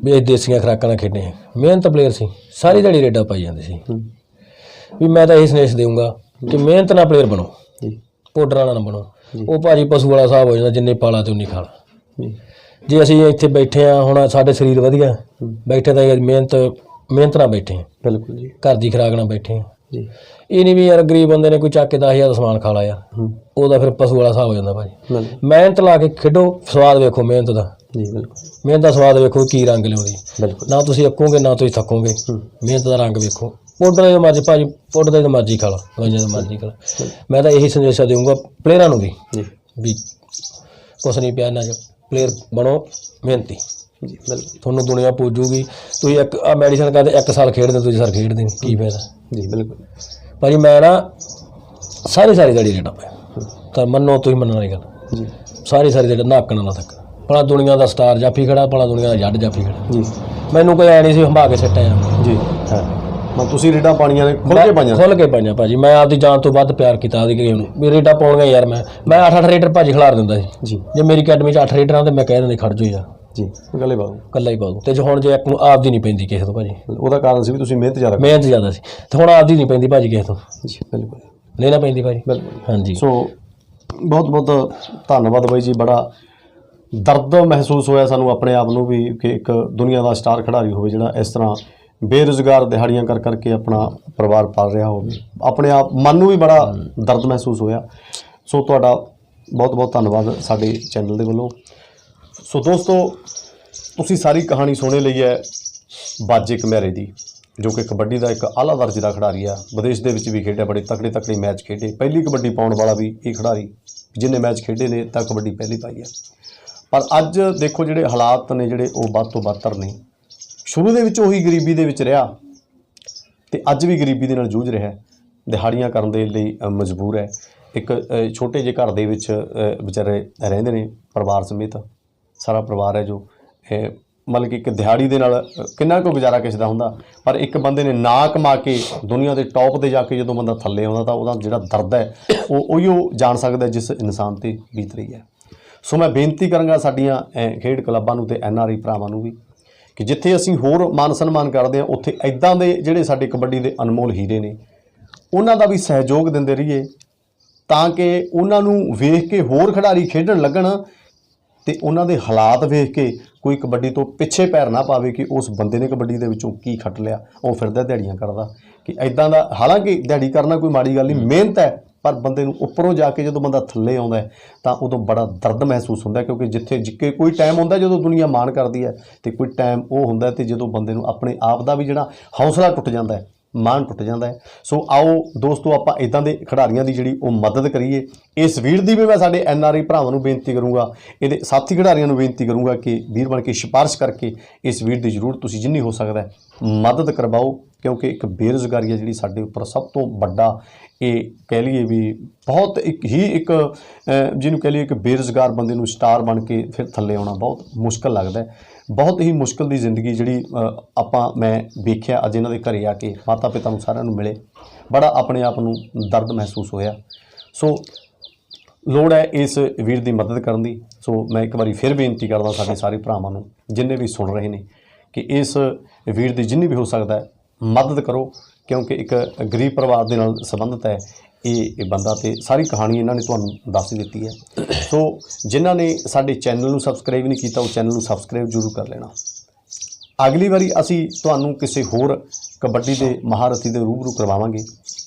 ਵੀ ਅਸੀਂ ਦੇਸੀਆਂ ਖੁਰਾਕਾਂ ਨਾਲ ਖੇਡੇ। ਮਿਹਨਤ ਪਲੇਅਰ ਸੀ। ਸਾਰੀ ਦਿਹਾੜੀ ਰੇਡਾ ਪਾਈ ਜਾਂਦੇ ਸੀ। ਵੀ ਮੈਂ ਤਾਂ ਇਹ ਸੰਦੇਸ਼ ਦੇਵਾਂਗਾ ਕਿ ਮਿਹਨਤ ਨਾਲ ਪਲੇਅਰ ਬਣੋ। ਜੀ। ਪਾਊਡਰ ਵਾਲਾ ਨਾ ਬਣੋ। ਉਹ ਭਾਜੀ ਪਸ਼ੂ ਵਾਲਾ ਹਿਸਾਬ ਹੋ ਜਾਂਦਾ ਜਿੰਨੇ ਪਾਲਾ ਤੇ ਉਨੀ ਖਾਲਾ। ਜੀ। ਜੇ ਅਸੀਂ ਇੱਥੇ ਬੈਠੇ ਆ ਹੁਣ ਸਾਡੇ ਸਰੀਰ ਵਧੀਆ। ਬੈਠੇ ਤਾਂ ਮਿਹਨਤ ਮਿਹਨਤ ਨਾਲ ਬੈਠੇ ਆ ਬਿਲਕੁਲ ਜੀ। ਘਰ ਦੀ ਖੁਰਾਕ ਨਾਲ ਬੈਠੇ ਆ ਜੀ। ਇਹ ਨਹੀਂ ਵੀ ਯਾਰ ਗਰੀਬ ਬੰਦੇ ਨੇ ਕੋਈ ਚੱਕ ਕੇ 10000 ਦਾ ਸਮਾਨ ਖਾ ਲਾ ਯਾਰ ਹੂੰ ਉਹਦਾ ਫਿਰ ਪਸ਼ੂ ਵਾਲਾ ਹਿਸਾਬ ਹੋ ਜਾਂਦਾ ਭਾਜੀ। ਮਿਹਨਤ ਲਾ ਕੇ ਖੇਡੋ ਸਵਾਦ ਵੇਖੋ ਮਿਹਨਤ ਦਾ। ਜੀ ਬਿਲਕੁਲ। ਮਿਹਨਤ ਦਾ ਸਵਾਦ ਵੇਖੋ ਕੀ ਰੰਗ ਲਿਆਉਂਦੀ। ਬਿਲਕੁਲ। ਨਾ ਤੁਸੀਂ ਅੱਕੋਗੇ ਨਾ ਤੁਸੀਂ ਥੱਕੋਗੇ। ਮਿਹਨਤ ਦਾ ਰੰਗ ਵੇਖੋ। ਪਾਊਡਰ ਦੇ ਮਰਜ਼ੀ ਭਾਜੀ ਪਾਊਡਰ ਦੇ ਮਰਜ਼ੀ ਖਾ ਲਾ ਦਵਾਈਆਂ ਦਾ ਮਰਜ਼ੀ ਖਾ ਮੈਂ ਤਾਂ ਇਹੀ ਸੰਦੇਸ਼ਾ ਦੇਵਾਂਗਾ ਪਲੇਅਰਾਂ ਨੂੰ ਵੀ। ਜੀ। ਵੀ ਕੁਛ ਨਹੀਂ ਪਿਆ ਨਾ ਜੋ ਪਲੇਅਰ ਬਣੋ ਮਿਹਨਤੀ। ਜੀ ਬਿਲਕੁਲ। ਤੁਹਾਨੂੰ ਦੁਨੀਆ ਪੂਜੂਗੀ। ਤੁਸੀਂ ਇੱਕ ਆ ਮੈਡੀਸਨ ਕਰਦੇ ਇੱਕ ਸਾਲ ਖੇਡਦੇ ਤੁਸੀਂ ਸਰ ਖੇਡਦੇ ਨਹੀਂ ਕੀ ਫਾਇਦਾ? ਜੀ ਬਿਲਕੁਲ। ਭਾਜੀ ਮੈਂ ਨਾ ਸਾਰੀ ਸਾਰੀ ਦਿਹਾੜੀ ਰੇਡਾ ਪਿਆ। ਤਾਂ ਮੰਨੋ ਤੁਸੀਂ ਮੰਨਣ ਵਾਲੀ ਗੱਲ। ਜੀ। ਸਾਰੀ ਸਾਰੀ ਦਿਹਾੜੀ ਨਾਕਣਾ ਨਾ ਤੱਕ। ਭਲਾ ਦੁਨੀਆ ਦਾ ਸਟਾਰ ਜਾਫੀ ਖੜਾ ਭਲਾ ਦੁਨੀਆ ਦਾ ਜੱਟ ਜਾਫੀ ਖੜਾ ਜੀ। ਮੈਨੂੰ ਕੋਈ ਐ ਨਹੀਂ ਸੀ ਹੰਭਾ ਕੇ ਸਿੱਟਿਆ ਜਾਂਦਾ ਜੀ ਹਾਂ। ਮੈਂ ਤੁਸੀਂ ਰੇਡਾਂ ਪਾਣੀਆਂ ਨੇ ਖੁੱਲ ਕੇ ਪਾਈਆਂ। ਖੁੱਲ ਕੇ ਪਾਈਆਂ ਭਾਜੀ। ਮੈਂ ਆਪਦੀ ਜਾਨ ਤੋਂ ਵੱਧ ਪਿਆਰ ਕੀਤਾ ਆਪਦੀ ਗੇਮ ਨੂੰ। ਵੀ ਰੇਡਾਂ ਪਾਉਣੀਆਂ ਯਾਰ ਮੈਂ। ਮੈਂ 8-8 ਰੇਡਰ ਭਾਜੀ ਖਿਲਾਰ ਦਿੰਦਾ ਸੀ। ਜੀ। ਜੇ ਮੇਰੀ ਅਕੈਡਮੀ 'ਚ 8 ਰੇਡਰਾਂ ਤੇ ਮੈਂ ਕਹਿ ਦਿੰਦੇ ਖੜ ਜਾਓ ਯਾਰ। ਜੀ ਗੱਲੇ ਬਾਬੂ ਕੱਲਾ ਹੀ ਦੂੰ ਤੇ ਜੇ ਹੁਣ ਜੇ ਇੱਕ ਨੂੰ ਆਪਦੀ ਨਹੀਂ ਪੈਂਦੀ ਕਿਸੇ ਤੋਂ ਭਾਜੀ। ਉਹਦਾ ਕਾਰਨ ਸੀ ਵੀ ਤੁਸੀਂ ਮਿਹਨਤ ਜ਼ਿਆਦਾ ਮਿਹਨਤ ਜ਼ਿਆਦਾ ਸੀ। ਤੇ ਹੁਣ ਆਪਦੀ ਨਹੀਂ ਪੈਂਦੀ ਭਾਜੀ ਕਿਸੇ ਤੋਂ। ਜੀ ਬਿਲਕੁਲ। ਨਹੀਂ ਨਾ ਪੈਂਦੀ ਭਾਜੀ। ਬਿਲਕੁਲ। ਹਾਂਜੀ। ਸੋ ਬਹੁਤ ਬਹੁਤ ਧੰਨਵਾਦ ਬਾਈ ਜੀ। ਬੜਾ ਦਰਦ ਮਹਿਸੂਸ ਹੋਇਆ ਸਾਨੂੰ ਆਪਣੇ ਆਪ ਨੂੰ ਵੀ ਕਿ ਇੱਕ ਦੁਨੀਆ ਦਾ ਸਟਾਰ ਖਿਡਾਰੀ ਹੋਵੇ ਜਿਹੜਾ ਇਸ ਤਰ੍ਹਾਂ ਬੇਰੁਜ਼ਗਾਰ ਦਿਹਾੜੀਆਂ ਕਰ ਕਰਕੇ ਆਪਣਾ ਪਰਿਵਾਰ ਪਾਲ ਰਿਹਾ ਹੋਵੇ। ਆਪਣੇ ਆਪ ਮਨ ਨੂੰ ਵੀ ਬੜਾ ਦਰਦ ਮਹਿਸੂਸ ਹੋਇਆ। ਸੋ ਤੁਹਾਡਾ ਬਹੁਤ ਬਹੁਤ ਧੰਨਵਾਦ ਸਾਡੇ ਚੈਨਲ ਦੇ ਵੱਲੋਂ। ਸੋ ਦੋਸਤੋ ਤੁਸੀਂ ਸਾਰੀ ਕਹਾਣੀ ਸੁਣੇ ਲਈ ਹੈ ਬਾਜੇ ਕਮੇਰੇ ਦੀ ਜੋ ਕਿ ਕਬੱਡੀ ਦਾ ਇੱਕ ਆਲਾ ਦਰਜੇ ਦਾ ਖਿਡਾਰੀ ਆ। ਵਿਦੇਸ਼ ਦੇ ਵਿੱਚ ਵੀ ਖੇਡਿਆ ਬੜੇ ਤਕੜੇ ਤਕੜੇ ਮੈਚ ਖੇਡੇ। ਪਹਿਲੀ ਕਬੱਡੀ ਪਾਉਣ ਵਾਲਾ ਵੀ ਇਹ ਖਿਡਾਰੀ ਜਿੰਨੇ ਮੈਚ ਖੇਡੇ ਨੇ ਤਾਂ ਕਬੱਡੀ ਪਹਿਲੀ ਪਾਈ ਆ। ਪਰ ਅੱਜ ਦੇਖੋ ਜਿਹੜੇ ਹਾਲਾਤ ਨੇ ਜਿਹੜੇ ਉਹ ਵੱਧ ਤੋਂ ਬੱਤਰ ਨੇ ਸ਼ੁਰੂ ਦੇ ਵਿੱਚ ਉਹੀ ਗਰੀਬੀ ਦੇ ਵਿੱਚ ਰਿਹਾ ਤੇ ਅੱਜ ਵੀ ਗਰੀਬੀ ਦੇ ਨਾਲ ਜੂਝ ਰਿਹਾ ਹੈ। ਦਿਹਾੜੀਆਂ ਕਰਨ ਦੇ ਲਈ ਮਜਬੂਰ ਹੈ। ਇੱਕ ਛੋਟੇ ਜਿਹੇ ਘਰ ਦੇ ਵਿੱਚ ਵਿਚਾਰੇ ਰਹਿੰਦੇ ਨੇ ਪਰਿਵਾਰ ਸਮੇਤ। ਸਾਰਾ ਪਰਿਵਾਰ ਹੈ ਜੋ ਮਤਲਬ ਕਿ ਇੱਕ ਦਿਹਾੜੀ ਦੇ ਨਾਲ ਕਿੰਨਾ ਕੁ ਗੁਜ਼ਾਰਾ ਕਿਸੇ ਦਾ ਹੁੰਦਾ। ਪਰ ਇੱਕ ਬੰਦੇ ਨੇ ਨਾ ਕਮਾ ਕੇ ਦੁਨੀਆ ਦੇ ਟੌਪ ਤੇ ਜਾ ਕੇ ਜਦੋਂ ਬੰਦਾ ਥੱਲੇ ਆਉਂਦਾ ਤਾਂ ਉਹਦਾ ਜਿਹੜਾ ਦਰਦ ਹੈ, ਉਹ ਉਹੀਓ ਜਾਣ ਸਕਦਾ ਜਿਸ ਇਨਸਾਨ ਤੇ ਬੀਤ ਰਹੀ ਹੈ। ਸੋ ਮੈਂ ਬੇਨਤੀ ਕਰਾਂਗਾ ਸਾਡੀਆਂ ਅ, ਖੇਡ ਕਲੱਬਾਂ ਨੂੰ ਤੇ ਐਨਆਰਆਈ ਭਰਾਵਾਂ ਨੂੰ ਵੀ ਕਿ ਜਿੱਥੇ ਅਸੀਂ ਹੋਰ ਮਾਨ ਸਨਮਾਨ ਕਰਦੇ ਹਾਂ ਉੱਥੇ ਐਦਾਂ ਦੇ ਜਿਹੜੇ ਸਾਡੇ ਕਬੱਡੀ ਦੇ ਅਨਮੋਲ ਹੀਰੇ ਨੇ ਉਹਨਾਂ ਦਾ ਵੀ ਸਹਿਯੋਗ ਦਿੰਦੇ ਰਹੀਏ ਤਾਂ ਕਿ ਉਹਨਾਂ ਨੂੰ ਵੇਖ ਕੇ ਹੋਰ ਖਿਡਾਰੀ ਖੇਡਣ ਲੱਗਣ ਤੇ ਉਹਨਾਂ ਦੇ ਹਾਲਾਤ ਵੇਖ ਕੇ ਕੋਈ ਕਬੱਡੀ ਤੋਂ ਪਿੱਛੇ ਪੈਰ ਨਾ ਪਾਵੇ ਕਿ ਉਸ ਬੰਦੇ ਨੇ ਕਬੱਡੀ ਦੇ ਵਿੱਚੋਂ ਕੀ ਖੱਟ ਲਿਆ ਉਹ ਫਿਰਦਾ ਦਿਹਾੜੀਆਂ ਕਰਦਾ। ਕਿ ਐਦਾਂ ਦਾ ਹਾਲਾਂਕਿ ਦਿਹਾੜੀ ਕਰਨਾ ਕੋਈ ਮਾੜੀ ਗੱਲ ਨਹੀਂ ਮਿਹਨਤ ਹੈ ਪਰ ਬੰਦੇ ਨੂੰ ਉੱਪਰੋਂ ਜਾ ਕੇ ਜਦੋਂ ਬੰਦਾ ਥੱਲੇ ਆਉਂਦਾ ਤਾਂ ਉਦੋਂ ਬੜਾ ਦਰਦ ਮਹਿਸੂਸ ਹੁੰਦਾ ਕਿਉਂਕਿ ਜਿੱਥੇ ਜਿੱਕੇ ਕੋਈ ਟਾਈਮ ਹੁੰਦਾ ਜਦੋਂ ਦੁਨੀਆ ਮਾਣ ਕਰਦੀ ਹੈ ਤੇ ਕੋਈ ਟਾਈਮ ਉਹ ਹੁੰਦਾ ਹੈ ਤੇ ਜਦੋਂ ਬੰਦੇ ਨੂੰ ਆਪਣੇ ਆਪ ਦਾ ਵੀ ਜਿਹੜਾ ਹੌਸਲਾ ਟੁੱਟ ਜਾਂਦਾ ਹੈ, ਮਾਣ ਟੁੱਟ ਜਾਂਦਾ ਹੈ। ਸੋ ਆਓ ਦੋਸਤੋ, ਆਪਾਂ ਇਦਾਂ ਦੇ ਖਿਡਾਰੀਆਂ ਦੀ ਜਿਹੜੀ ਉਹ ਮਦਦ ਕਰੀਏ। ਇਸ ਵੀਰ ਦੀ ਵੀ ਮੈਂ ਸਾਡੇ ਐਨ ਆਰ ਆਈ ਭਰਾਵਾਂ ਨੂੰ ਬੇਨਤੀ ਕਰੂੰਗਾ, ਇਹਦੇ ਸਾਥੀ ਖਿਡਾਰੀਆਂ ਨੂੰ ਬੇਨਤੀ ਕਰੂੰਗਾ ਕਿ ਵੀਰ ਬਣ ਕੇ ਸਿਫਾਰਿਸ਼ ਕਰਕੇ ਇਸ ਵੀਰ ਦੀ ਜ਼ਰੂਰ ਤੁਸੀਂ ਜਿੰਨੀ ਹੋ ਸਕਦਾ ਮਦਦ ਕਰਵਾਓ। ਕਿਉਂਕਿ ਇੱਕ ਬੇਰੁਜ਼ਗਾਰੀ ਹੈ ਜਿਹੜੀ ਸਾਡੇ ਉੱਪਰ ਸਭ ਤੋਂ ਵੱਡਾ ਇਹ ਕਹਿ ਲਈਏ ਵੀ ਬਹੁਤ ਇੱਕ ਹੀ ਇੱਕ ਜਿਹਨੂੰ ਕਹਿ ਲਈਏ ਕਿ ਬੇਰੁਜ਼ਗਾਰ ਬੰਦੇ ਨੂੰ ਸਟਾਰ ਬਣ ਕੇ ਫਿਰ ਥੱਲੇ ਆਉਣਾ ਬਹੁਤ ਮੁਸ਼ਕਲ ਲੱਗਦਾ ਬਹੁਤ ਹੀ ਮੁਸ਼ਕਲ ਦੀ ਜ਼ਿੰਦਗੀ ਜਿਹੜੀ ਆਪਾਂ ਮੈਂ ਵੇਖਿਆ ਅੱਜ ਇਹਨਾਂ ਦੇ ਘਰੇ ਆ ਕੇ ਮਾਤਾ ਪਿਤਾ ਨੂੰ ਸਾਰਿਆਂ ਨੂੰ ਮਿਲੇ। ਬੜਾ ਆਪਣੇ ਆਪ ਨੂੰ ਦਰਦ ਮਹਿਸੂਸ ਹੋਇਆ। ਸੋ ਲੋੜ ਹੈ ਇਸ ਵੀਰ ਦੀ ਮਦਦ ਕਰਨ ਦੀ। ਸੋ ਮੈਂ ਇੱਕ ਵਾਰੀ ਫਿਰ ਬੇਨਤੀ ਕਰਦਾ ਸਾਡੇ ਸਾਰੇ ਭਰਾਵਾਂ ਨੂੰ, ਜਿੰਨੇ ਵੀ ਸੁਣ ਰਹੇ ਨੇ, ਕਿ ਇਸ ਵੀਰ ਦੀ ਜਿੰਨੀ ਵੀ ਹੋ ਸਕਦਾ ਹੈ ਮਦਦ ਕਰੋ, ਕਿਉਂਕਿ ਇੱਕ ਗਰੀਬ ਪਰਿਵਾਰ ਦੇ ਨਾਲ ਸੰਬੰਧਿਤ ਹੈ ਇਹ ਇਹ ਬੰਦਾ ਤੇ ਸਾਰੀ ਕਹਾਣੀ ਇਹਨਾਂ ਨੇ ਤੁਹਾਨੂੰ ਦੱਸ ਦਿੱਤੀ ਹੈ। ਸੋ ਜਿਨ੍ਹਾਂ ਨੇ ਸਾਡੇ ਚੈਨਲ ਨੂੰ ਸਬਸਕ੍ਰਾਈਬ ਨਹੀਂ ਕੀਤਾ, ਉਹ ਚੈਨਲ ਨੂੰ ਸਬਸਕ੍ਰਾਈਬ ਜ਼ਰੂਰ ਕਰ ਲੈਣਾ। ਅਗਲੀ ਵਾਰੀ ਅਸੀਂ ਤੁਹਾਨੂੰ ਕਿਸੇ ਹੋਰ ਕਬੱਡੀ ਦੇ ਮਹਾਰਥੀ ਦੇ ਰੂਬਰੂ ਕਰਵਾਵਾਂਗੇ।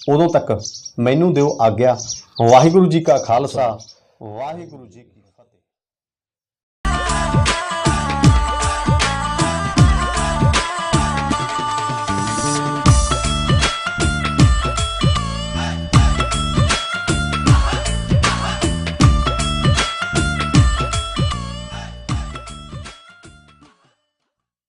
ਉਦੋਂ ਤੱਕ ਮੈਨੂੰ ਦਿਓ ਆਗਿਆ। ਵਾਹਿਗੁਰੂ ਜੀ ਕਾ ਖਾਲਸਾ। ਵਾਹਿਗੁਰੂ ਜੀ